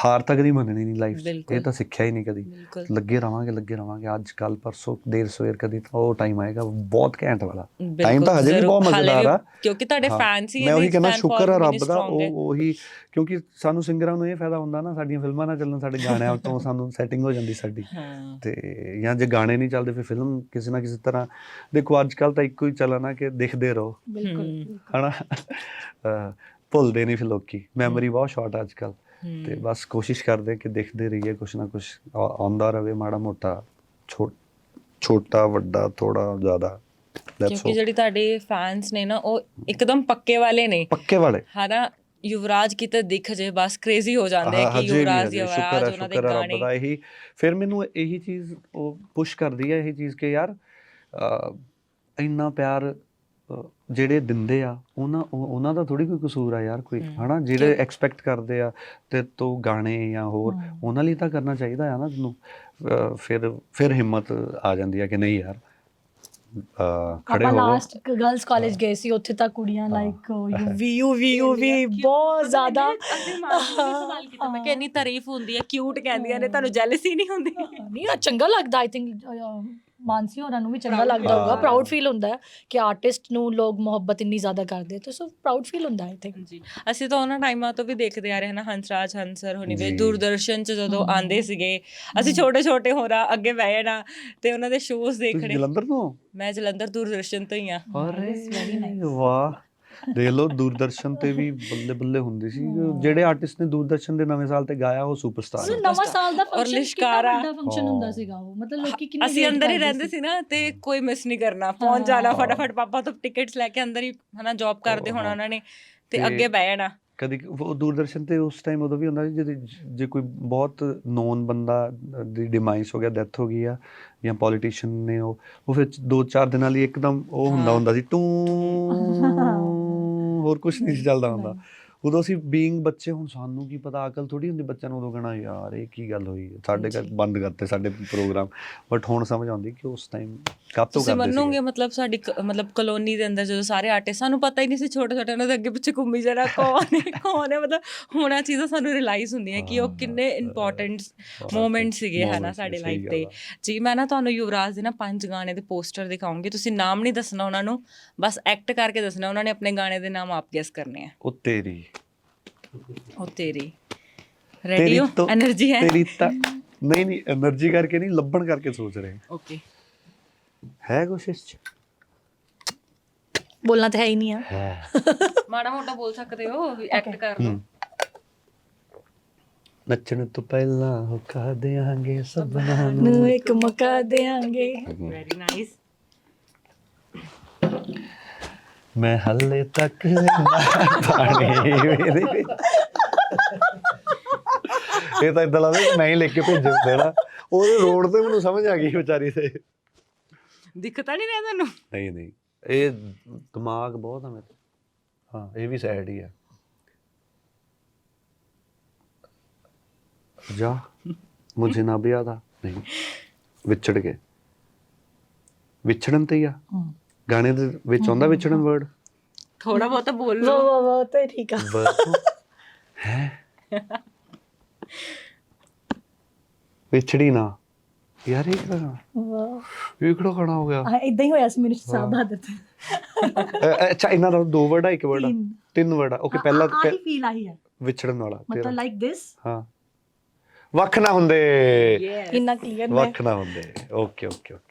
ਹਾਰ ਤਾਂ ਕਦੀ ਮੰਨਣੀ ਨਹੀਂ ਲਾਈਫ। ਇਹ ਤਾਂ ਸਿੱਖਿਆ ਹੀ ਨਹੀਂ ਕਦੀ। ਲੱਗੇ ਰਵਾਂਗੇ ਲੱਗੇ ਰਵਾਂਗੇ। ਅੱਜ ਕੱਲ ਪਰਸੋਂ ਦੇਰ ਸਵੇਰ ਕਦੀ ਤਾਂ ਉਹ ਟਾਈਮ ਆਏਗਾ ਬਹੁਤ ਘੈਂਟ ਵਾਲਾ।
ਬਿਲਕੁਲ,
ਤਾਂ ਹਜੇ ਵੀ। ਬਹੁਤ ਮਜ਼ੇਦਾਰ ਆ।
ਕਿਉਂਕਿ ਤੁਹਾਡੇ ਫੈਨਸ ਹੀ
ਮੈਂ ਉਹੀ ਕਹਿੰਦਾ ਸ਼ੁਕਰ ਆ ਰੱਬ ਦਾ। ਉਹ ਉਹੀ ਕਿਉਂਕਿ ਸਾਨੂੰ ਸਿੰਗਰਾਂ ਨੂੰ ਇਹ ਫਾਇਦਾ ਹੁੰਦਾ ਨਾ ਸਾਡੀਆਂ ਫਿਲਮਾਂ ਨਾ ਚੱਲਣ ਸਾਡੇ ਗਾਣਿਆਂ ਤੋਂ ਸਾਨੂੰ ਸੈਟਿੰਗ ਹੋ ਜਾਂਦੀ ਸਾਡੀ। ਤੇ ਜਾਂ ਜੇ ਗਾਣੇ ਨਹੀਂ ਚੱਲਦੇ ਫਿਰ ਫਿਲਮ ਕਿਸੇ ਨਾ ਕਿਸੇ ਤਰ੍ਹਾਂ। ਦੇਖੋ ਅੱਜ ਕੱਲ ਤਾਂ ਇੱਕੋ ਹੀ ਚੱਲਣਾ ਕਿ ਦਿਖਦੇ ਰਹੋ।
ਬਿਲਕੁਲ।
ਹਨਾ? ਭੁੱਲਦੇ ਨਹੀਂ ਫਿਰ ਲੋਕੀ। ਮੈਮਰੀ ਬਹੁਤ ਸ਼ਾਰਟ ਅੱਜ ਕੱਲ। ਤੇ ਬਸ ਕੋਸ਼ਿਸ਼ ਕਰਦੇ ਕਿ ਦਿਖਦੇ ਰਹੀਏ ਕੁਛ ਨਾ ਕੁਛ ਆਉਂਦਾ ਰਵੇ ਮਾੜਾ ਮੋਟਾ। ਛੋਟਾ ਵੱਡਾ ਥੋੜਾ ਜ਼ਿਆਦਾ।
ਕਿਉਂਕਿ ਜਿਹੜੀ ਤੁਹਾਡੇ ਫੈਨਸ ਨੇ ਨਾ ਉਹ ਇੱਕਦਮ ਪੱਕੇ ਵਾਲੇ ਨੇ।
ਪੱਕੇ ਵਾਲੇ।
ਹਨਾ ਯੁਵਰਾਜ ਕਿਤੇ ਦਿਖ ਜੇ ਬਸ ਕ੍ਰੇਜ਼ੀ ਹੋ ਜਾਂਦੇ ਆ ਕਿ ਯੁਵਰਾਜ ਯੁਵਰਾਜ ਉਹਨਾਂ ਦੇ ਗਾਣੇ
ਰੱਬ ਦਾ ਇਹੀ। ਫਿਰ ਮੈਨੂੰ ਇਹੀ ਚੀਜ਼ ਉਹ ਪੁਸ਼ ਕਰਦੀ ਹੈ ਇਹ ਚੀਜ਼ ਕਿ ਯਾਰ ਇੰਨਾ ਪਿਆਰ ਜਿਹੜੇ ਦਿੰਦੇ ਆ ਉਹਨਾਂ ਉਹ- ਉਹਨਾਂ ਦਾ ਥੋੜੀ ਕੋਈ ਕਸੂਰ ਆ ਯਾਰ ਕੋਈ ਹਨਾ? ਜਿਹੜੇ ਐਕਸਪੈਕਟ ਕਰਦੇ ਆ ਤੇ ਤੋਂ ਗਾਣੇ ਜਾਂ ਹੋਰ। ਉਹਨਾਂ ਲਈ ਤਾਂ ਕਰਨਾ ਚਾਹੀਦਾ ਆ ਨਾ ਤੈਨੂੰ। ਫਿਰ ਫਿਰ ਹਿੰਮਤ ਆ ਜਾਂਦੀ ਆ ਕਿ ਨਹੀਂ ਯਾਰ ਖੜੇ ਹੋਵੋ।
ਲਾਸਟ ਗਰਲਸ ਕਾਲਜ ਗਏ ਸੀ ਉੱਥੇ ਤਾਂ ਕੁੜੀਆਂ ਲਾਈਕ ਯੂਵੀ ਯੂਵੀ ਯੂਵੀ ਬਹੁਤ ਜ਼ਿਆਦਾ।
ਅਸੀਂ ਵੀ ਸਵਾਲ ਕੀਤਾ ਮੈਂ ਕਿ ਇੰਨੀ ਤਾਰੀਫ ਹੁੰਦੀ ਹੈ ਕਿਊਟ ਕਹਿੰਦੀਆਂ ਨੇ ਤੁਹਾਨੂੰ ਜੈਲਸੀ ਨਹੀਂ ਹੁੰਦੀ?
ਨਹੀਂ ਆ ਚੰਗਾ ਲੱਗਦਾ ਆਈ ਥਿੰਕ ਮਾਨਸੀ ਹੋਰਾਂ ਨੂੰ ਵੀ ਚੰਗਾ ਲੱਗਦਾ ਹੋਊਗਾ। ਪ੍ਰਾਊਡ ਫੀਲ ਹੁੰਦਾ ਹੈ ਕਿ ਆਰਟਿਸਟ ਨੂੰ ਲੋਕ ਮੁਹੱਬਤ ਇੰਨੀ ਜ਼ਿਆਦਾ ਕਰਦੇ ਤੇ ਸੋ ਪ੍ਰਾਊਡ ਫੀਲ ਹੁੰਦਾ ਆਈ ਥਿੰਕ
ਜੀ ਅਸੀਂ ਤਾਂ ਉਹਨਾਂ ਟਾਈਮਾਂ ਤੋਂ ਵੀ ਦੇਖਦੇ ਆ ਰਹੇ ਹਾਂ ਨਾ ਹੰਸਰਾਜ ਹੰਸਰ ਹੋਣੀ ਵੇ। ਦੂਰਦਰਸ਼ਨ ਚ ਜਦੋਂ। ਆਂਦੇ ਸੀਗੇ ਅਸੀਂ ਛੋਟੇ ਛੋਟੇ ਹੋਰਾ ਅੱਗੇ ਬਹਿ ਜਾਣਾ ਤੇ ਉਹਨਾਂ ਦੇ ਸ਼ੋਜ਼ ਦੇਖਣੇ।
ਜਲੰਧਰ ਤੋਂ?
ਮੈਂ ਜਲੰਧਰ ਦੂਰਦਰਸ਼ਨ ਤੋਂ ਹੀ ਆ।
ਅਰੇ
very nice.
ਵਾਹ। ਦੇਖ ਲਓ ਦੂਰਦਰਸ਼ਨ ਤੇ ਵੀ ਬੱਲੇ ਬੱਲੇ ਹੁੰਦੀ ਸੀ। ਜਿਹੜੇ ਆਰਟਿਸਟ ਨੇ ਦੂਰਦਰਸ਼ਨ ਦੇ ਨਵੇਂ ਸਾਲ ਤੇ ਗਾਇਆ ਉਹ ਸੁਪਰਸਟਾਰ
ਸੋ
ਹੈ
ਨਵਾਂ ਸਾਲ ਦਾ ਫੰਕਸ਼ਨ ਕਿੰਨਾ
ਲਿਸ਼ਕਾਰਾ।
ਵੱਡਾ ਫੰਕਸ਼ਨ ਹੁੰਦਾ। ਸੀਗਾ ਉਹ ਮਤਲਬ ਲੋਕੀ ਕਿੰਨੇ
ਅਸੀਂ ਅੰਦਰ ਹੀ ਰਹਿੰਦੇ ਸੀ ਨਾ ਤੇ ਕੋਈ ਮਿਸ ਨਹੀਂ ਕਰਨਾ ਪਹੁੰਚ ਜਾਣਾ। ਫਟਾਫਟ ਪਾਪਾ ਤੋਂ ਟਿਕਟਸ ਲੈ ਕੇ ਅੰਦਰ ਹੀ ਹਨਾ ਜੌਬ ਕਰਦੇ ਹੋਣਾ। ਉਹਨਾਂ ਨੇ ਤੇ ਅੱਗੇ ਬਹਿ ਜਾਣਾ
ਕਦੀ ਉਹ ਦੂਰਦਰਸ਼ਨ ਤੇ ਉਸ ਟਾਈਮ ਉਦੋਂ ਵੀ ਹੁੰਦਾ ਸੀ ਜਦ ਜੇ ਕੋਈ ਬਹੁਤ ਨੋਨ ਬੰਦਾ ਦੀ ਡਿਮਾਈਸ ਹੋ ਗਿਆ ਡੈਥ ਹੋ ਗਈ ਆ ਜਾਂ ਪੋਲੀਟੀਸ਼ੀਅਨ ਨੇ ਉਹ ਉਹ ਫਿਰ ਦੋ ਚਾਰ ਦਿਨਾਂ ਲਈ ਇੱਕਦਮ ਉਹ ਹੁੰਦਾ। ਹੁੰਦਾ ਸੀ ਟੂ ਹੋਰ ਕੁਝ ਨਹੀਂ ਸੀ ਚੱਲਦਾ ਹੁੰਦਾ। ਉਦੋਂ ਅਸੀਂ ਬੀਇੰਗ ਬੱਚੇ ਹੁਣ ਸਾਨੂੰ ਕੀ ਪਤਾ ਅਕਲ ਥੋੜੀ ਹੁੰਦੀ ਬੱਚਿਆਂ ਨੂੰ ਉਦੋਂ ਕਹਣਾ ਯਾਰ ਇਹ ਕੀ ਗੱਲ ਹੋਈ ਸਾਡੇ ਘਰ। ਬੰਦ ਕਰਤੇ ਸਾਡੇ ਪ੍ਰੋਗਰਾਮ ਬਟ ਹੁਣ ਸਮਝ ਆਉਂਦੀ ਕਿ ਉਸ ਟਾਈਮ ਕਾਤੋਂ
ਤੁਸੀਂ
ਕਰਦੇ
ਮੰਨੋਗੇ
ਸੀ
ਮਤਲਬ ਸਾਡੀ ਮਤਲਬ ਕਲੋਨੀ ਦੇ ਅੰਦਰ ਜਦੋਂ ਸਾਰੇ ਆਰਟਿਸਟ ਸਾਨੂੰ ਪਤਾ ਹੀ ਨਹੀਂ ਸੀ ਛੋਟੇ ਛੋਟੇ ਉਹਨਾਂ ਦੇ ਅੱਗੇ ਪਿੱਛੇ ਘੁੰਮੀ ਜਾਣਾ ਕੌਣ ਹੈ ਕੌਣ ਹੈ ਮਤਲਬ ਹੁਣ ਆ ਚੀਜ਼ਾਂ ਸਾਨੂੰ ਰਿਅਲਾਈਜ਼ ਹੁੰਦੀਆਂ ਕਿ ਉਹ ਕਿੰਨੇ ਇੰਪੋਰਟੈਂਟ ਮੂਮੈਂਟ ਸੀਗੇ ਹੈ ਨਾ
moment
ਸਾਡੇ ਲਾਈਫ ਤੇ। ਜੀ ਮੈਂ ਨਾ ਤੁਹਾਨੂੰ ਯੁਵਰਾਜ ਦੇ ਨਾ ਪੰਜ ਗਾਣੇ ਦੇ ਪੋਸਟਰ ਦਿਖਾਉਂਗੀ। ਤੁਸੀਂ ਨਾਮ ਨਹੀਂ ਦੱਸਣਾ ਉਹਨਾਂ ਨੂੰ ਬਸ ਐਕਟ ਕਰਕੇ ਦੱਸਣਾ ਉਹਨਾਂ ਨੇ ਆਪਣੇ ਗਾਣੇ ਦੇ ਨਾਮ ਆਪ ਗੈਸ ਕਰਨੇ ਆ।
ਉਹ ਤੇਰੀ।
ਉਹ ਤੇਰੀ। ਰੈਡੀ ਹੋ? એનર્ਜੀ ਹੈ?
ਤੇਰੀ ਤਾਂ ਨਹੀਂ ਨਹੀਂ એનર્ਜੀ ਕਰਕੇ ਨਹੀਂ ਲੱਭਣ ਕਰਕੇ ਸੋਚ ਰਹੇ।
ਓਕੇ
ਹੈ ਕੁਛ ਚ?
ਬੋਲਣਾ ਤਾਂ ਹੈ ਹੀ ਨਹੀਂ ਆ।
ਮਾੜਾ ਮੋਟਾ ਬੋਲ ਸਕਦੇ ਹੋ ਵੀ ਐਕਟ ਕਰ ਲਓ।
ਨੱਚਣ ਤੋਂ ਪਹਿਲਾਂ ਹੁਕਾ ਦੇਾਂਗੇ ਸਭਨਾਂ
ਨੂੰ।
ਨੂੰ
ਇੱਕ ਮਕਾ ਦੇਾਂਗੇ
ਵੈਰੀ ਨਾਈਸ
ਮੈਂ ਹੱਲੇ ਤੱਕ ਪਾਣੀ ਮੇਰੇ। ਇਹ ਤਾਂ ਇਦਾਂ ਲੱਗਦਾ ਮੈਂ ਹੀ ਲਿਖ ਕੇ ਭੇਜੇ ਨਾ ਉਹਦੇ ਰੋਡ ਤੇ ਮੈਨੂੰ ਸਮਝ ਆ ਗਈ ਵਿਚਾਰੀ ਤੇ।
ਦਿਖਤਾ ਨਹੀਂ ਰਿਹਾ ਤੁਹਾਨੂੰ?
ਨਹੀਂ ਨਹੀਂ। ਇਹ ਦਿਮਾਗ ਬਹੁਤ ਆ ਮੇਰੇ। ਹਾਂ ਇਹ ਵੀ ਸੈਡ ਹੀ ਆ। ਜਾ। ਮੁਝੇ ਨਾ ਬਿਆ ਦਾ। ਨਹੀਂ। ਵਿਛੜ ਕੇ ਵਿਛੜਨ ਤੇ ਹੀ ਆ। ਗਾਣੇ ਦੇ ਵਿੱਚ ਆਉਂਦਾ ਵਿਛੜਨ ਵਰਡ
ਥੋੜਾ ਬਹੁਤ ਬੋਲ ਲਓ।
ਵਾ ਵਾ ਤੇ ਠੀਕ ਆ।
ਹੈ? ਵਿਛੜੀ ਨਾ। ਯਾਰ ਇਹ ਕਿਹੜਾ ਗਾਣਾ?
ਵਾਹ।
ਇਹ ਕਿਹੜਾ ਗਾਣਾ ਹੋ ਗਿਆ?
ਇਦਾਂ ਹੀ ਹੋਇਆ ਸੀ ਮੇਰੇ ਸਾਹ ਦਾ ਆਦਤ।
ਅ- ਅੱਛਾ ਇਹਨਾਂ ਦਾ ਦੋ ਵਰਡ ਆ ਇੱਕ ਵਰਡ ਆ?
ਤਿੰਨ।
ਤਿੰਨ ਵਰਡ ਆ। ਓਕੇ ਪਹਿਲਾ
ਆਹੀ ਫੀਲ ਆਹੀ ਹੈ
ਵਿਛੜਨ ਵਾਲਾ
ਮਤਲਬ
ਤੇਰਾ
ਲਾਈਕ ਦਿਸ
ਹਾਂ। ਵੱਖ ਨਾ ਹੁੰਦੇ।
ਯੈਸ
ਇੰਨਾ ਕਲੀਅਰ ਮੈਂ
ਵੱਖ ਨਾ ਹੁੰਦੇ। ਓਕੇ ਓਕੇ ਓਕੇ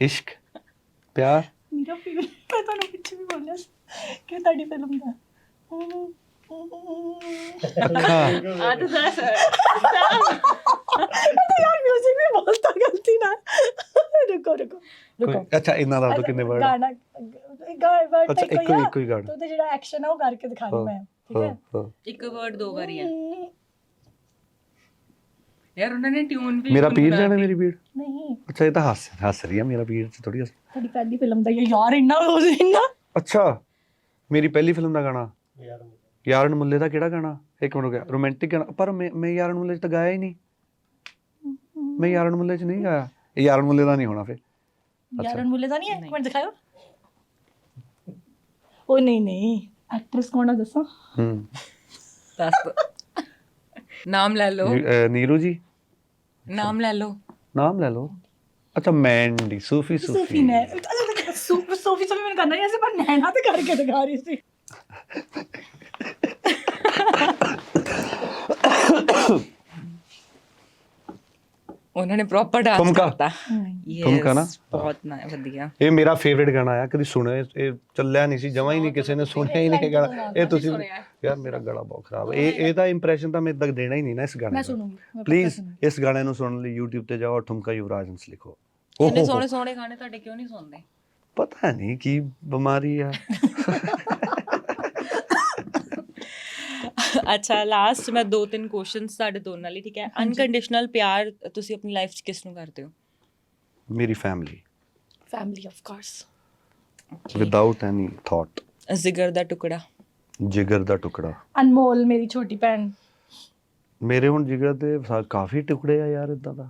ਇਸ਼ਕ ਪਿਆਰ।
ਮੇਰਾ ਫੀਲ ਮੈਂ ਤੁਹਾਨੂੰ ਪਿੱਛੇ ਵੀ ਬੋਲਿਆ ਸੀ ਕਿ ਤੁਹਾਡੀ ਫਿਲਮ ਦਾ।
ਅੱਖਾਂ।
ਆ ਤਾਂ ਦੱਸ।
ਯਾਰ ਮਿਊਜ਼ਿਕ ਵੀ ਬੋਲਤਾ ਗਲਤੀ ਨਾਲ। ਰੁਕੋ ਰੁਕੋ। ਰੁਕੋ।
ਕੋਈ- ਅੱਛਾ ਇਹਨਾਂ ਦਾ ਦੋ ਕਿੰਨੇ ਵਰਡ
ਗਾਣਾ ਗਾਣਾ ਵਰਡ
ਅੱਛਾ, ਇੱਕੋ ਇੱਕੋ ਹੀ ਗਾਣਾ।
ਤੇ ਜਿਹੜਾ ਐਕਸ਼ਨ ਹੈ ਉਹ ਕਰਕੇ ਦਿਖਾਣੀ
ਹਾਂ,
ਮੈਂ ਠੀਕ
ਹਾਂ
ਹੈ?
ਹਾਂ।
ਇੱਕ ਵਰਡ ਦੋ ਵਾਰੀ ਹੈ ਯਾਰ ਉਹਨਾਂ ਨੇ ਟਿਊਨ ਵੀ
ਮੇਰਾ ਪੀਰ ਜਾਣੇ ਮੇਰੀ ਪੀੜ
ਨਹੀਂ।
ਅੱਛਾ ਇਹ ਤਾਂ ਹੱਸ ਹੱਸ ਰਹੀ ਆ ਮੇਰਾ ਪੀਰ ਚ ਥੋੜੀ
ਤੁਹਾਡੀ ਪਹਿਲੀ ਫਿਲਮ ਦਾ ਹੀ ਹੈ। ਯਾਰ ਇੰਨਾ ਰੋਜ਼ ਇੰਨਾ।
ਅੱਛਾ ਮੇਰੀ ਪਹਿਲੀ ਫਿਲਮ ਦਾ ਗਾਣਾ? ਯਾਰਨ ਮੁੱਲੇ ਦਾ ਕਿਹੜਾ ਗਾਣਾ? ਇੱਕ ਮਿੰਟ ਹੋ ਗਿਆ ਰੋਮਾਂਟਿਕ ਗਾਣਾ। ਪਰ ਮੈਂ ਮੈਂ ਯਾਰਨ ਮੁੱਲੇ ਚ ਤਾਂ ਗਾਇਆ ਹੀ ਨਹੀਂ। ਮੈਂ ਯਾਰਨ ਮੁੱਲੇ ਚ ਨਹੀਂ ਗਾਇਆ। ਇਹ ਯਾਰਨ ਮੁੱਲੇ ਦਾ ਨਹੀਂ ਹੋਣਾ ਫੇ
ਯਾਰਨ ਮੁੱਲੇ ਦਾ ਨਹੀਂ ਹੈ? ਇੱਕ ਮਿੰਟ ਦਿਖਾਓ ਉਹ ਨਹੀਂ ਨਹੀਂ। ਐਕਟਰਸ ਕੌਣ ਆ ਦੱਸੋ?
ਹੂੰ।
ਦੱਸ। ਨਾਮ ਲੈ ਲਓ।
ਨੀਰੂ ਜੀ?
ਨਾਮ ਲੈ ਲਓ।
ਨਾਮ ਲੈ ਲਓ। ਅੱਛਾ ਮੈਂਡੀ ਸੂਫੀ
ਸੋਫੀ।
ਸੂਫੀ
ਨੇ ਸੂਪਰ ਸੋਫੀ ਸੋਫੀ ਮੈਨੂੰ ਕਰਨਾ ਨਹੀਂ ਸੀ ਪਰ ਨੈਣਾ ਤੇ ਕਰਕੇ ਦਿਖਾ ਰਹੀ ਸੀ। [COUGHS]
ਉਹਨਾਂ ਨੇ ਪ੍ਰੋਪਰ ਡਾਂਸ
ਠੁਮਕਾ।
ਕਰਤਾ।
ਠੁਮਕਾ ਨਾ?
ਬਹੁਤ ਨਾ ਵਧੀਆ।
ਇਹ ਮੇਰਾ ਫੇਵਰਿਟ ਗਾਣਾ ਆ ਕਦੀ ਸੁਣਿਆ ਇਹ- ਚੱਲਿਆ ਨਹੀਂ ਸੀ ਜਮਾ ਹੀ ਨਹੀਂ ਕਿਸੇ ਨੇ ਸੁਣਿਆ ਹੀ ਨਹੀਂ ਇਹ ਗਾਣਾ। ਇਹ ਤੁਸੀਂ ਯਾਰ ਮੇਰਾ ਗਲਾ ਬਹੁਤ ਖਰਾਬ ਹੈ। ਇਹ ਇਹਦਾ ਇੰਪ੍ਰੈਸ਼ਨ ਤਾਂ ਮੈਂ ਤੱਕ ਦੇਣਾ ਹੀ ਨਹੀਂ ਨਾ ਇਸ ਗਾਣੇ
ਮੈਂ
ਦਾ।
ਸੁਣੂੰਗੀ ਮੈਂ ਪੱਕਾ
ਪਲੀਜ਼
ਸੁਣੂੰਗੀ।
ਇਸ ਗਾਣੇ ਨੂੰ ਸੁਣਨ ਲਈ YouTube ਤੇ ਜਾਓ ਠੁਮਕਾ ਯੁਵਰਾਜ ਹੰਸ ਲਿਖੋ।
ਇੰਨੇ
ਓਹੋ
ਸੋਹਣੇ ਸੋਹਣੇ ਗਾਣੇ ਤੁਹਾਡੇ ਕਿਉਂ ਨਹੀਂ ਸੁਣਦੇ?
ਪਤਾ ਨਹੀਂ ਕੀ ਬਿਮਾਰੀ ਆ। [LAUGHS] [LAUGHS]
ਅੱਛਾ ਲਾਸਟ ਮੈਂ ਦੋ ਤਿੰਨ ਕੁਐਸਚਨਸ ਤੁਹਾਡੇ ਦੋਨਾਂ ਲਈ ਠੀਕ ਹੈ? ਅਨਕੰਡੀਸ਼ਨਲ ਪਿਆਰ ਤੁਸੀਂ ਆਪਣੀ ਲਾਈਫ 'ਚ ਕਿਸ ਨੂੰ ਕਰਦੇ ਹੋ?
ਮੇਰੀ family
family of course
without any thought
ਜ਼ਿਗਰ ਦਾ ਟੁਕੜਾ।
ਜਿਗਰ ਦਾ ਟੁਕੜਾ।
ਅਨਮੋਲ ਮੇਰੀ ਛੋਟੀ ਭੈਣ।
ਮੇਰੇ ਹੁਣ ਜਿਗਰ ਦੇ ਸਾ- ਕਾਫੀ ਟੁਕੜੇ ਆ ਯਾਰ ਇਦਾਂ ਦਾ।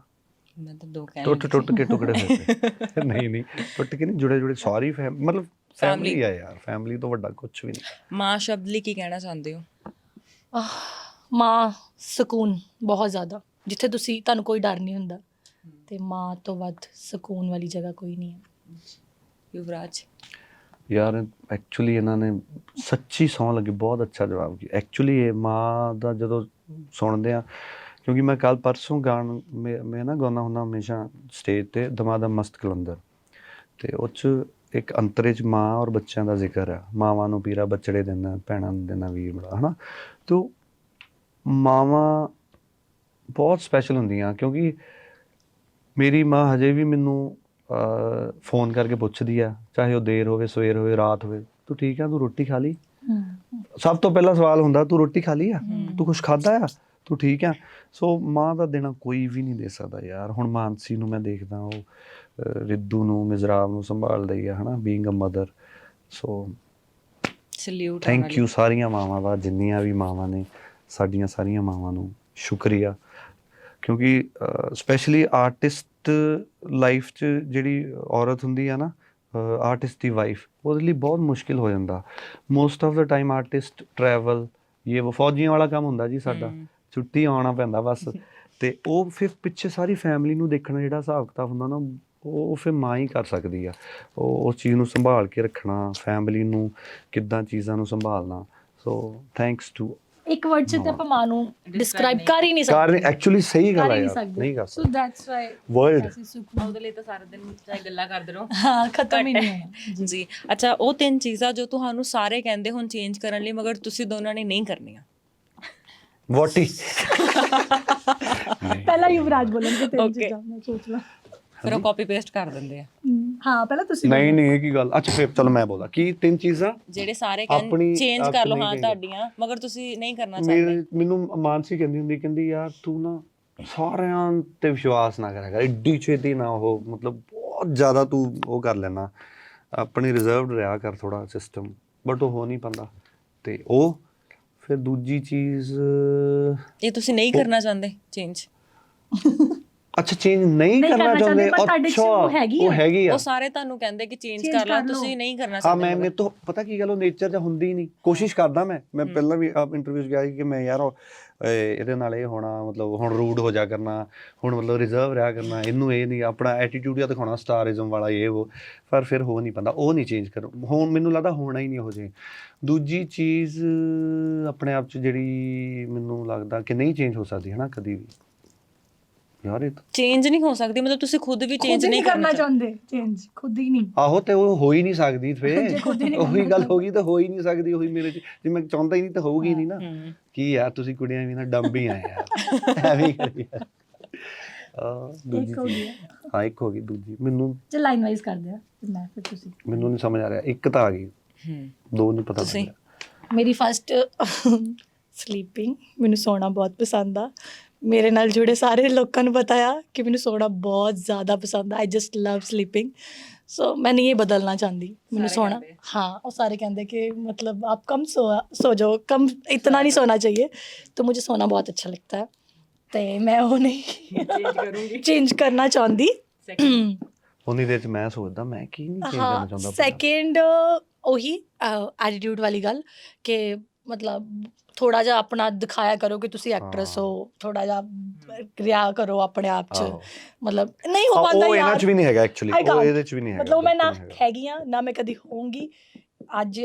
ਮੈਂ ਤਾਂ ਦੋ ਕਹਿ
ਟੁੱਟ ਟੁੱਟ ਕੇ ਟੁਕੜੇ ਹੋਏ ਪਏ। [LAUGHS] ਨਹੀਂ ਨਹੀਂ ਟੁੱਟ ਕੇ ਨਹੀਂ ਜੁੜੇ ਜੁੜੇ ਸਾਰੀ ਫੈਮ ਮਤਲਬ ਫੈਮਿਲੀ ਆ ਯਾਰ ਫੈਮਿਲੀ ਤੋਂ ਵੱਡਾ ਕੁਝ ਵੀ ਨਹੀਂ।
ਮਾਂ ਸ਼ਬਦ ਲਈ ਕੀ ਕਹਿਣਾ ਚਾਹੁੰਦੇ ਹੋ?
ਆਹ, ਮਾਂ ਸਕੂਨ ਬਹੁਤ ਜ਼ਿਆਦਾ। ਜਿੱਥੇ ਤੁਸੀਂ ਤੁਹਾਨੂੰ ਕੋਈ ਡਰ ਨਹੀਂ ਹੁੰਦਾ। ਤੇ ਮਾਂ ਤੋਂ ਵੱਧ ਸਕੂਨ ਵਾਲੀ ਜਗ੍ਹਾ ਕੋਈ ਨਹੀਂ ਹੈ।
ਯੁਵਰਾਜ।
ਯਾਰ ਐਕਚੁਅਲੀ ਇਹਨਾਂ ਨੇ ਸੱਚੀ ਸੌਂ ਲੱਗੀ ਬਹੁਤ ਅੱਛਾ ਜਵਾਬ ਕੀ ਐਕਚੁਅਲੀ ਇਹ ਮਾਂ ਦਾ ਜਦੋਂ ਸੁਣਦੇ ਆ ਕਿਉਂਕਿ ਮੈਂ ਕੱਲ ਪਰਸੋਂ ਗਾਣ ਮੈਂ ਮੈਂ ਨਾ ਗਾਉਂਦਾ ਹੁੰਦਾ ਹਮੇਸ਼ਾ ਸਟੇਜ ਤੇ ਦਮਾਦਮ ਮਸਤ ਕਲੰਦਰ। ਤੇ ਉਹ 'ਚ ਇੱਕ ਅੰਤਰੇ 'ਚ ਮਾਂ ਔਰ ਬੱਚਿਆਂ ਦਾ ਜ਼ਿਕਰ ਆ। ਮਾਵਾਂ ਨੂੰ ਪੀਰਾ ਬਚੜੇ ਦਿੰਦਾ ਭੈਣਾਂ ਨੂੰ ਦਿੰਦਾ ਵੀਰ ਬੜਾ ਹਨਾ? ਤੋ ਮਾਵਾਂ ਬਹੁਤ ਸਪੈਸ਼ਲ ਹੁੰਦੀਆਂ ਕਿਉਂਕਿ ਮੇਰੀ ਮਾਂ ਹਜੇ ਵੀ ਮੈਨੂੰ ਫੋਨ ਕਰਕੇ ਪੁੱਛਦੀ ਆ ਚਾਹੇ ਉਹ ਦੇਰ ਹੋਵੇ ਸਵੇਰ ਹੋਵੇ ਰਾਤ ਹੋਵੇ ਤੂੰ ਠੀਕ ਆ? ਤੂੰ ਰੋਟੀ ਖਾ ਲਈ? ਸਭ ਤੋਂ ਪਹਿਲਾ ਸਵਾਲ ਹੁੰਦਾ ਤੂੰ ਰੋਟੀ ਖਾ ਲਈ ਆ? ਤੂੰ ਕੁਝ ਖਾਦਾ ਆ? ਤੂੰ ਠੀਕ ਆ? ਸੋ ਮਾਂ ਦਾ ਦੇਣਾ ਕੋਈ ਵੀ ਨਹੀਂ ਦੇ ਸਕਦਾ ਯਾਰ। ਹੁਣ ਮਾਨਸੀ ਨੂੰ ਮੈਂ ਦੇਖਦਾ ਉਹ ਰਿੱਧੂ ਨੂੰ ਮਿਜ਼ਰਾਬ ਨੂੰ ਸੰਭਾਲਦਾ ਆ ਹਨਾ being a mother so
salute
thank you ਸਾਰੀਆਂ ਮਾਵਾਂ ਦਾ ਜਿੰਨੀਆਂ ਵੀ ਮਾਵਾਂ ਨੇ ਸਾਡੀਆਂ ਸਾਰੀਆਂ ਮਾਵਾਂ ਨੂੰ ਸ਼ੁਕਰੀਆ। ਕਿਉਂਕਿ ਸਪੈਸ਼ਲੀ ਆਰਟਿਸਟ ਲਾਈਫ 'ਚ ਜਿਹੜੀ ਔਰਤ ਹੁੰਦੀ ਆ ਨਾ ਆਰਟਿਸਟ ਦੀ ਵਾਈਫ ਉਹਦੇ ਲਈ ਬਹੁਤ ਮੁਸ਼ਕਿਲ ਹੋ ਜਾਂਦਾ। Most of the time artist travel ਇਹ ਉਹ ਫੌਜੀਆਂ ਵਾਲਾ ਕੰਮ ਹੁੰਦਾ ਜੀ ਸਾਡਾ। ਛੁੱਟੀ ਆਉਣਾ ਪੈਂਦਾ ਬਸ। [LAUGHS] ਤੇ ਉਹ ਫਿਰ ਪਿੱਛੇ ਸਾਰੀ ਫੈਮਿਲੀ ਨੂੰ ਦੇਖਣਾ ਜਿਹੜਾ ਹਿਸਾਬ ਕਿਤਾਬ ਹੁੰਦਾ ਨਾ ਉਹ ਉਹ ਫਿਰ ਮਾਂ ਹੀ ਕਰ ਸਕਦੀ ਆ। ਉਹ ਉਸ ਚੀਜ਼ ਨੂੰ ਸੰਭਾਲ ਕੇ ਰੱਖਣਾ ਫੈਮਿਲੀ ਨੂੰ ਕਿੱਦਾਂ ਚੀਜ਼ਾਂ ਨੂੰ ਸੰਭਾਲਣਾ। ਸੋ ਥੈਂਕਸ ਟੂ
ਇੱਕ ਵਰਡ ਚ ਤੇ ਆਪਾਂ ਮਾਂ ਨੂੰ ਡਿਸਕ੍ਰਾਈਬ ਕਰ ਹੀ ਨਹੀਂ
ਕਾਰ
ਸਕਦੇ
ਐਕਚੁਅਲੀ ਸਹੀ ਗੱਲ
ਕਰ
ਆ
ਹੀ ਨਹੀਂ
ਯਾਰ
ਸਕਦੇ।
ਨਹੀਂ ਕਰ
ਸੋ ਦੈਟਸ ਵਾਈ
ਵਰਲਡ
ਉਹਦੇ ਲਈ ਤਾਂ ਸਾਰਾ ਦਿਨ ਚਾਹੇ ਗੱਲਾਂ ਕਰਦੇ ਰਹੋ।
ਹਾਂ ਖਤਮ ਹੀ ਨਹੀਂ ਹੋਣਾ।
ਜੀ। ਅੱਛਾ ਉਹ ਤਿੰਨ ਚੀਜ਼ਾਂ ਜੋ ਤੁਹਾਨੂੰ ਸਾਰੇ ਕਹਿੰਦੇ ਹੁਣ ਚੇਂਜ ਕਰਨ ਲਈ ਮਗਰ ਤੁਸੀਂ ਦੋਨਾਂ ਨੇ ਨਹੀਂ ਕਰਨੀਆਂ।
ਵਾਟੀ [LAUGHS]
ਪਹਿਲਾਂ ਯੁਵਰਾਜ ਬੋਲਣਗੇ ਤੇਰੀ
Okay.
ਚੀਜ਼ਾਂ ਮੈਂ ਸੋਚ ਲਾ
ਫਿਰ ਉਹ ਕਾਪੀ ਪੇਸਟ ਕਰ ਦਿੰਦੇ ਆ।
ਹਾਂ ਪਹਿਲਾਂ ਤੁਸੀਂ
ਨਹੀਂ ਨਹੀਂ ਇਹ ਕੀ ਗੱਲ? ਅੱਛਾ ਫਿਰ ਚਲੋ ਮੈਂ ਬੋਲਾਂ। ਕੀ ਤਿੰਨ ਚੀਜ਼ਾਂ?
ਜਿਹੜੇ ਸਾਰੇ
ਆਪਣੀ-
ਕਹਿੰਦੇ ਚੇਂਜ ਕਰ ਲਓ
ਆਪਣੀ
ਹਾਂ। ਤੁਹਾਡੀਆਂ ਮਗਰ ਤੁਸੀਂ ਨਹੀਂ ਕਰਨਾ ਚਾਹੁੰਦੇ।
ਮੇਰੇ ਮੈਨੂੰ ਮਾਨਸੀ ਕਹਿੰਦੀ ਹੁੰਦੀ ਕਹਿੰਦੀ ਯਾਰ ਤੂੰ ਨਾ ਸਾਰਿਆਂ ਤੇ ਵਿਸ਼ਵਾਸ ਨਾ ਕਰਿਆ ਕਰ। ਏਡੀ ਛੇਤੀ ਨਾ ਉਹ ਮਤਲਬ ਬਹੁਤ ਜ਼ਿਆਦਾ ਤੂੰ ਉਹ ਕਰ ਲੈਣਾ। ਆਪਣੀ ਰਿਜ਼ਰਵਡ ਰਿਹਾ ਕਰ ਥੋੜਾ ਸਿਸਟਮ ਬਟ ਉਹ ਹੋ ਨਹੀਂ ਪੰਦਾ ਤੇ ਉਹ ਫਿਰ ਦੂਜੀ ਚੀਜ਼
ਇਹ ਤੁਸੀਂ ਨਹੀਂ ਕਰਨਾ ਚਾਹੁੰਦੇ ਚੇਂਜ [LAUGHS]
ਅੱਛਾ ਚੇਂਜ ਨਹੀਂ ਕਰਨਾ ਚਾਹੁੰਦੇ
ਚਾਹੁੰਦੇ, ਪਰ ਤੁਹਾਡੇ 'ਚ
ਅੱਛਾ
ਉਹ ਹੈਗੀ
ਉਹ
ਆ।
ਹੈਗੀ ਆ
ਉਹ ਸਾਰੇ ਤੁਹਾਨੂੰ ਕਹਿੰਦੇ ਕਿ ਚੇਂਜ ਕਰ ਲਾ। ਤੁਸੀਂ ਨਹੀਂ ਕਰਨਾ
ਹਾਂ
ਚਾਹੁੰਦੇ
ਮੈਂ
ਮਗਰ।
ਮੇਰੇ ਤੋਂ ਪਤਾ ਕੀ ਗੱਲ ਉਹ ਨੇਚਰ 'ਚ ਹੁੰਦੀ ਨਹੀਂ ਕੋਸ਼ਿਸ਼ ਕਰਦਾ ਮੈਂ ਮੈਂ ਪਹਿਲਾਂ ਵੀ ਆਪ ਇੰਟਰਵਿਊ 'ਚ ਗਿਆ ਕਿ ਮੈਂ ਯਾਰ ਇਹਦੇ ਨਾਲ ਇਹ ਹੋਣਾ ਮਤਲਬ ਹੁਣ ਰੂਡ ਹੋ ਜਾ ਕਰਨਾ ਹੁਣ ਮਤਲਬ ਰਿਜ਼ਰਵ ਰਿਹਾ ਕਰਨਾ ਇਹਨੂੰ ਇਹ ਨਹੀਂ ਆਪਣਾ ਐਟੀਟਿਊਡ ਜਾਂ ਦਿਖਾਉਣਾ ਸਟਾਰਿਜ਼ਮ ਵਾਲਾ ਇਹ ਉਹ ਪਰ ਫਿਰ ਹੋ ਨਹੀਂ ਪੰਦਾ ਉਹ ਨਹੀਂ ਚੇਂਜ ਕਰ ਹੁਣ ਮੈਨੂੰ ਲੱਗਦਾ ਹੋਣਾ ਹੀ ਨਹੀਂ ਹੋ ਜੇ ਦੂਜੀ ਚੀਜ਼ ਆਪਣੇ ਆਪ 'ਚ ਜਿਹੜੀ ਮੈਨੂੰ ਲੱਗਦਾ ਕਿ ਨਹੀਂ ਚੇਂਜ ਹੋ ਸਕਦੀ ਹੈ ਨਾ ਕਦੀ ਵੀ ਯਾਰ ਇਹ ਤਾਂ
ਚੇਂਜ ਨਹੀਂ ਹੋ ਸਕਦੀ ਮਤਲਬ ਤੁਸੀਂ ਖੁਦ ਵੀ ਚੇਂਜ ਨਹੀਂ
ਕਰਨਾ ਚਾਹੁੰਦੇ ਚੇਂਜ ਖੁਦ ਹੀ ਨਹੀਂ।
ਆਹੋ ਤੇ ਉਹ ਹੋ ਹੀ ਨਹੀਂ ਸਕਦੀ ਫੇ [LAUGHS]
ਜੇ ਖੁਦ ਹੀ ਨਹੀਂ
ਉਹੀ
ਕਰਨਾ
ਗੱਲ ਹੋ ਗਈ ਤਾਂ ਹੋ ਹੀ ਨਹੀਂ ਸਕਦੀ ਉਹੀ ਮੇਰੇ ਚ ਜੇ ਮੈਂ ਚਾਹੁੰਦਾ ਹੀ ਨਹੀਂ ਤਾਂ ਹੋਊਗੀ ਨਹੀਂ ਨਾ।
ਹੂੰ
ਕੀ ਯਾਰ ਤੁਸੀਂ ਕੁੜੀਆਂ ਵੀ ਨਾ ਡੰਬੀ ਆ ਯਾਰ। [LAUGHS] ਐਵੇਂ ਹੀ ਕਰੀ ਯਾਰ। ਆ ਦੂਜੀ
ਇੱਕ ਹੋ
ਚੀਜ਼।
ਗਿਆ।
ਹਾਂ ਇੱਕ ਹੋ ਗਈ ਦੂਜੀ। ਮੈਨੂੰ
ਜੇ ਲਾਈਨ ਵਾਈਜ਼ ਕਰਦੇ ਆ ਤੇ ਮੈਂ ਫਿਰ ਤੁਸੀਂ
ਮੈਨੂੰ ਨਹੀਂ ਸਮਝ ਆ ਰਿਹਾ। ਇੱਕ ਤਾਂ ਆ ਗਈ।
ਹੂੰ।
ਦੋ ਨਹੀਂ ਪਤਾ
ਤੁਸੀਂ?
ਮੇਰੀ ਫਸਟ ਸਲੀਪਿੰਗ [LAUGHS] ਮੈਨੂੰ ਸੌਣਾ ਬਹੁਤ ਪਸੰਦ ਆ। ਮੇਰੇ ਨਾਲ ਜੁੜੇ ਸਾਰੇ ਲੋਕਾਂ ਨੂੰ ਪਤਾ ਆ ਕਿ ਮੈਨੂੰ ਸੌਣਾ ਬਹੁਤ ਜ਼ਿਆਦਾ ਪਸੰਦ ਆ ਆਈ ਜਸਟ ਲਵ ਸਲੀਪਿੰਗ ਸੋ ਮੈਂ ਨਹੀਂ ਇਹ ਬਦਲਣਾ ਚਾਹੁੰਦੀ ਮੈਨੂੰ
ਸਾਰੇ
ਸੋਣਾ
ਕਹਿੰਦੇ।
हाँ और सारे कहते हैं कि मतलब आप कम सो सो जाओ कम इतना नहीं सोना चाहिए तो मुझे सोना बहुत अच्छा लगता है तो मैं वो नहीं
ਚੇਂਜ ਕਰੂੰਗੀ
चेंज करना चाहती
ਉਨੀ ਦੇਰ ਚ ਮੈਂ ਸੋਚਦਾ ਮੈਂ ਕੀ ਨਹੀਂ ਚੇਂਜ ਕਰਨਾ
हाँ
ਚਾਹੁੰਦਾ ਆਪਣਾ।
ਸੈਕਿੰਡ ਉਹੀ ਐਟੀਟਿਊਡ ਵਾਲੀ ਗੱਲ ਕਿ ਮਤਲਬ ਥੋੜਾ ਜਿਹਾ ਆਪਣਾ ਦਿਖਾਇਆ ਕਰੋ ਕਿ ਤੁਸੀਂ ਐਕਟਰੈਸ
ਹਾਂ।
ਥੋੜਾ ਜਿਹਾ ਰਿਆ ਕਰੋ ਆਪਣੇ ਆਪ 'ਚ
ਆਹੋ।
ਮਤਲਬ ਨਹੀਂ ਹੋ ਪਾਉਂਦਾ
ਉਹ ਇਹਨਾਂ ਚ ਵੀ ਨਹੀਂ ਹੈਗਾ ਐਕਚੁਅਲੀ
I
ਉਹ
can't.
ਇਹਦੇ ਚ ਵੀ ਨਹੀਂ ਹੈਗਾ
ਮਤਲਬ ਮੈਂ ਨਾ
ਬਿਲਕੁਲ ਨਹੀਂ ਹੈਗਾ।
ਹੈਗੀ ਆ ਨਾ ਮੈਂ ਕਦੀ ਹੋਊਂਗੀ ਅੱਜ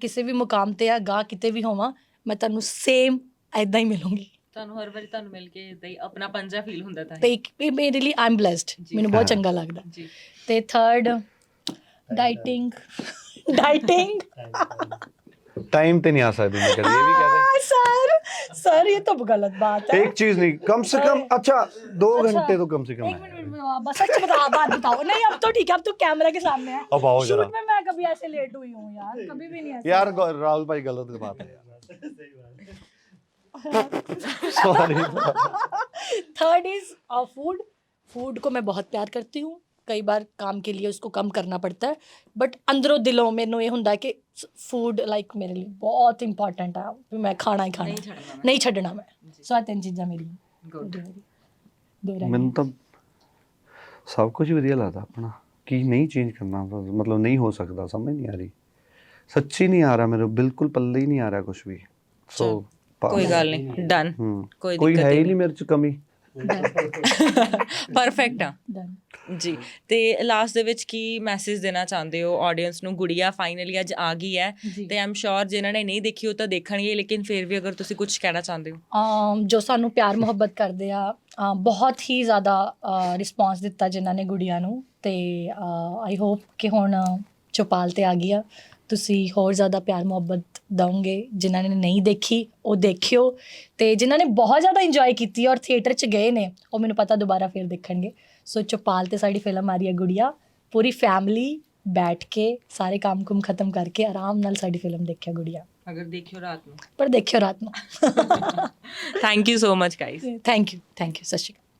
ਕਿਸੇ ਵੀ ਮੁਕਾਮ ਤੇ ਆ ਗਾ ਕਿਤੇ ਵੀ ਹੋਵਾਂ ਮੈਂ ਤੁਹਾਨੂੰ ਸੇਮ ਐਦਾਂ ਹੀ ਮਿਲੂੰਗੀ
ਤੁਹਾਨੂੰ ਹਰ ਵਾਰੀ ਤੁਹਾਨੂੰ ਮਿਲ ਕੇ ਇਦਾਂ ਹੀ ਆਪਣਾ ਪੰਜਾ ਫੀਲ ਹੁੰਦਾ ਤਾਂ
ਤੇ ਇੱਕ- ਇਹ ਮੇਰੇ ਲਈ ਆਮ ਬlesed
ਜੀ।
ਮੈਨੂੰ ਬਹੁਤ
ਹਾਂ।
ਚੰਗਾ ਲੱਗਦਾ
ਜੀ
ਤੇ ਥਰਡ ਡਾਈਟਿੰਗ ਡਾਈਟਿੰਗ
टाइम पे नहीं आ सकती मैं कभी ये भी कहते
सर सर ये तो गलत बात है।
एक चीज़ नहीं कम से कम अच्छा दो
अच्छा।
घंटे तो कम से कम
एक
है।
मिनट मिनट बस सच बता बात बताओ। नहीं अब तो ठीक है अब तो कैमरा के सामने है।
अब आओ जरा।
शूट में मैं कभी ऐसे लेट हुई हूँ यार कभी भी नहीं ऐसे।
यार गौ- राहुल भाई गलत बात है sorry
third is food food को मैं बहुत प्यार करती हूँ। कई बार काम के लिए उसको कम करना पड़ता है बट अंदरों दिलों ਮੈਨੂੰ ਇਹ ਹੁੰਦਾ ਕਿ ਫੂਡ ਲਾਈਕ ਮੇਰੇ ਲਈ ਬਹੁਤ ਇੰਪੋਰਟੈਂਟ ਆ ਵੀ ਮੈਂ ਖਾਣਾ ਹੀ ਖਾਣਾ
ਨਹੀਂ ਛੱਡਣਾ ਮੈਂ
ਨਹੀਂ ਛੱਡਣਾ ਮੈਂ
ਜੀ।
ਸੋ ਆਹ ਤਿੰਨ ਚੀਜ਼ਾਂ ਮੇਰੀਆਂ
Good.
ਦੋ ਦੋ ਰਹਿ
ਮੈਨੂੰ ਤਾਂ ਸਭ ਕੁਝ ਵਧੀਆ ਲੱਗਦਾ ਆਪਣਾ ਕੀ ਨਹੀਂ ਚੇਂਜ ਕਰਨਾ ਮਤਲਬ ਨਹੀਂ ਹੋ ਸਕਦਾ ਸਮਝ ਨਹੀਂ ਆ ਰਹੀ ਸੱਚੀ ਨਹੀਂ ਆ ਰਿਹਾ ਮੇਰੇ ਬਿਲਕੁਲ ਪੱਲੇ ਹੀ ਨਹੀਂ ਆ ਰਿਹਾ ਕੁਝ ਵੀ ਸੋ
ਕੋਈ ਗੱਲ ਨਹੀਂ ਡਨ
ਹੂੰ
ਕੋਈ
ਕੋਈ
ਦਿੱਕਤ
ਹੈ ਹੀ
ਨਹੀਂ।
ਨਹੀਂ ਮੇਰੇ ਚ ਕਮੀ
ਪਰਫੈਕਟ ਆ
ਡਨ
ਜੀ ਤੇ ਲਾਸਟ ਦੇ ਵਿੱਚ ਕੀ ਮੈਸੇਜ ਦੇਣਾ ਚਾਹੁੰਦੇ ਹੋ ਆਡੀਅנס ਨੂੰ? ਗੁੜੀਆ ਫਾਈਨਲੀ ਅੱਜ ਆ ਗਈ ਹੈ
ਜੀ।
ਤੇ ਆਮ ਸ਼ੋਰ ਜਿਨ੍ਹਾਂ ਨੇ ਨਹੀਂ ਦੇਖੀ ਉਹ ਤਾਂ ਦੇਖਣਗੇ ਲੇਕਿਨ ਫਿਰ ਵੀ ਅਗਰ ਤੁਸੀਂ ਕੁਝ ਕਹਿਣਾ ਚਾਹੁੰਦੇ ਹੋ।
ਅਮ ਜੋ ਸਾਨੂੰ ਪਿਆਰ ਮੁਹੱਬਤ ਕਰਦੇ ਆ ਅਮ ਬਹੁਤ ਹੀ ਜ਼ਿਆਦਾ ਰਿਸਪਾਂਸ ਦਿੱਤਾ ਜਿਨ੍ਹਾਂ ਨੇ ਗੁੜੀਆਂ ਨੂੰ ਤੇ ਆਈ ਹੋਪ ਕਿ ਹੁਣ ਚੌਪਾਲ ਤੇ ਆ ਗਈ ਆ। ਤੁਸੀਂ ਹੋਰ ਜ਼ਿਆਦਾ ਪਿਆਰ ਮੁਹੱਬਤ ਦਵੋਗੇ ਜਿਨ੍ਹਾਂ ਨੇ ਨਹੀਂ ਦੇਖੀ ਉਹ ਦੇਖਿਓ। ਤੇ ਜਿਨ੍ਹਾਂ ਨੇ ਬਹੁਤ ਜ਼ਿਆਦਾ ਇੰਜੋਏ ਕੀਤੀ ਔਰ ਥੀਏਟਰ 'ਚ ਗਏ ਨੇ ਉਹ ਮੈਨੂੰ ਪਤਾ ਦੁਬਾਰਾ ਫਿਰ ਦੇਖਣਗੇ। ਸੋ ਚੌਪਾਲ ਤੇ ਸਾਡੀ ਫਿਲਮ ਆ ਰਹੀ ਹੈ ਗੁੜੀਆ। ਪੂਰੀ ਫੈਮਿਲੀ ਬੈਠ ਕੇ ਸਾਰੇ ਕੰਮ ਕੁਮ ਖਤਮ ਕਰਕੇ ਆਰਾਮ ਨਾਲ ਸਾਡੀ ਫਿਲਮ ਦੇਖਿਆ ਗੁੜੀਆ।
ਅਗਰ ਦੇਖਿਓ ਰਾਤ ਨੂੰ।
ਪਰ ਦੇਖਿਓ ਰਾਤ ਨੂੰ।
Thank you so
much guys thank you thank you Akal.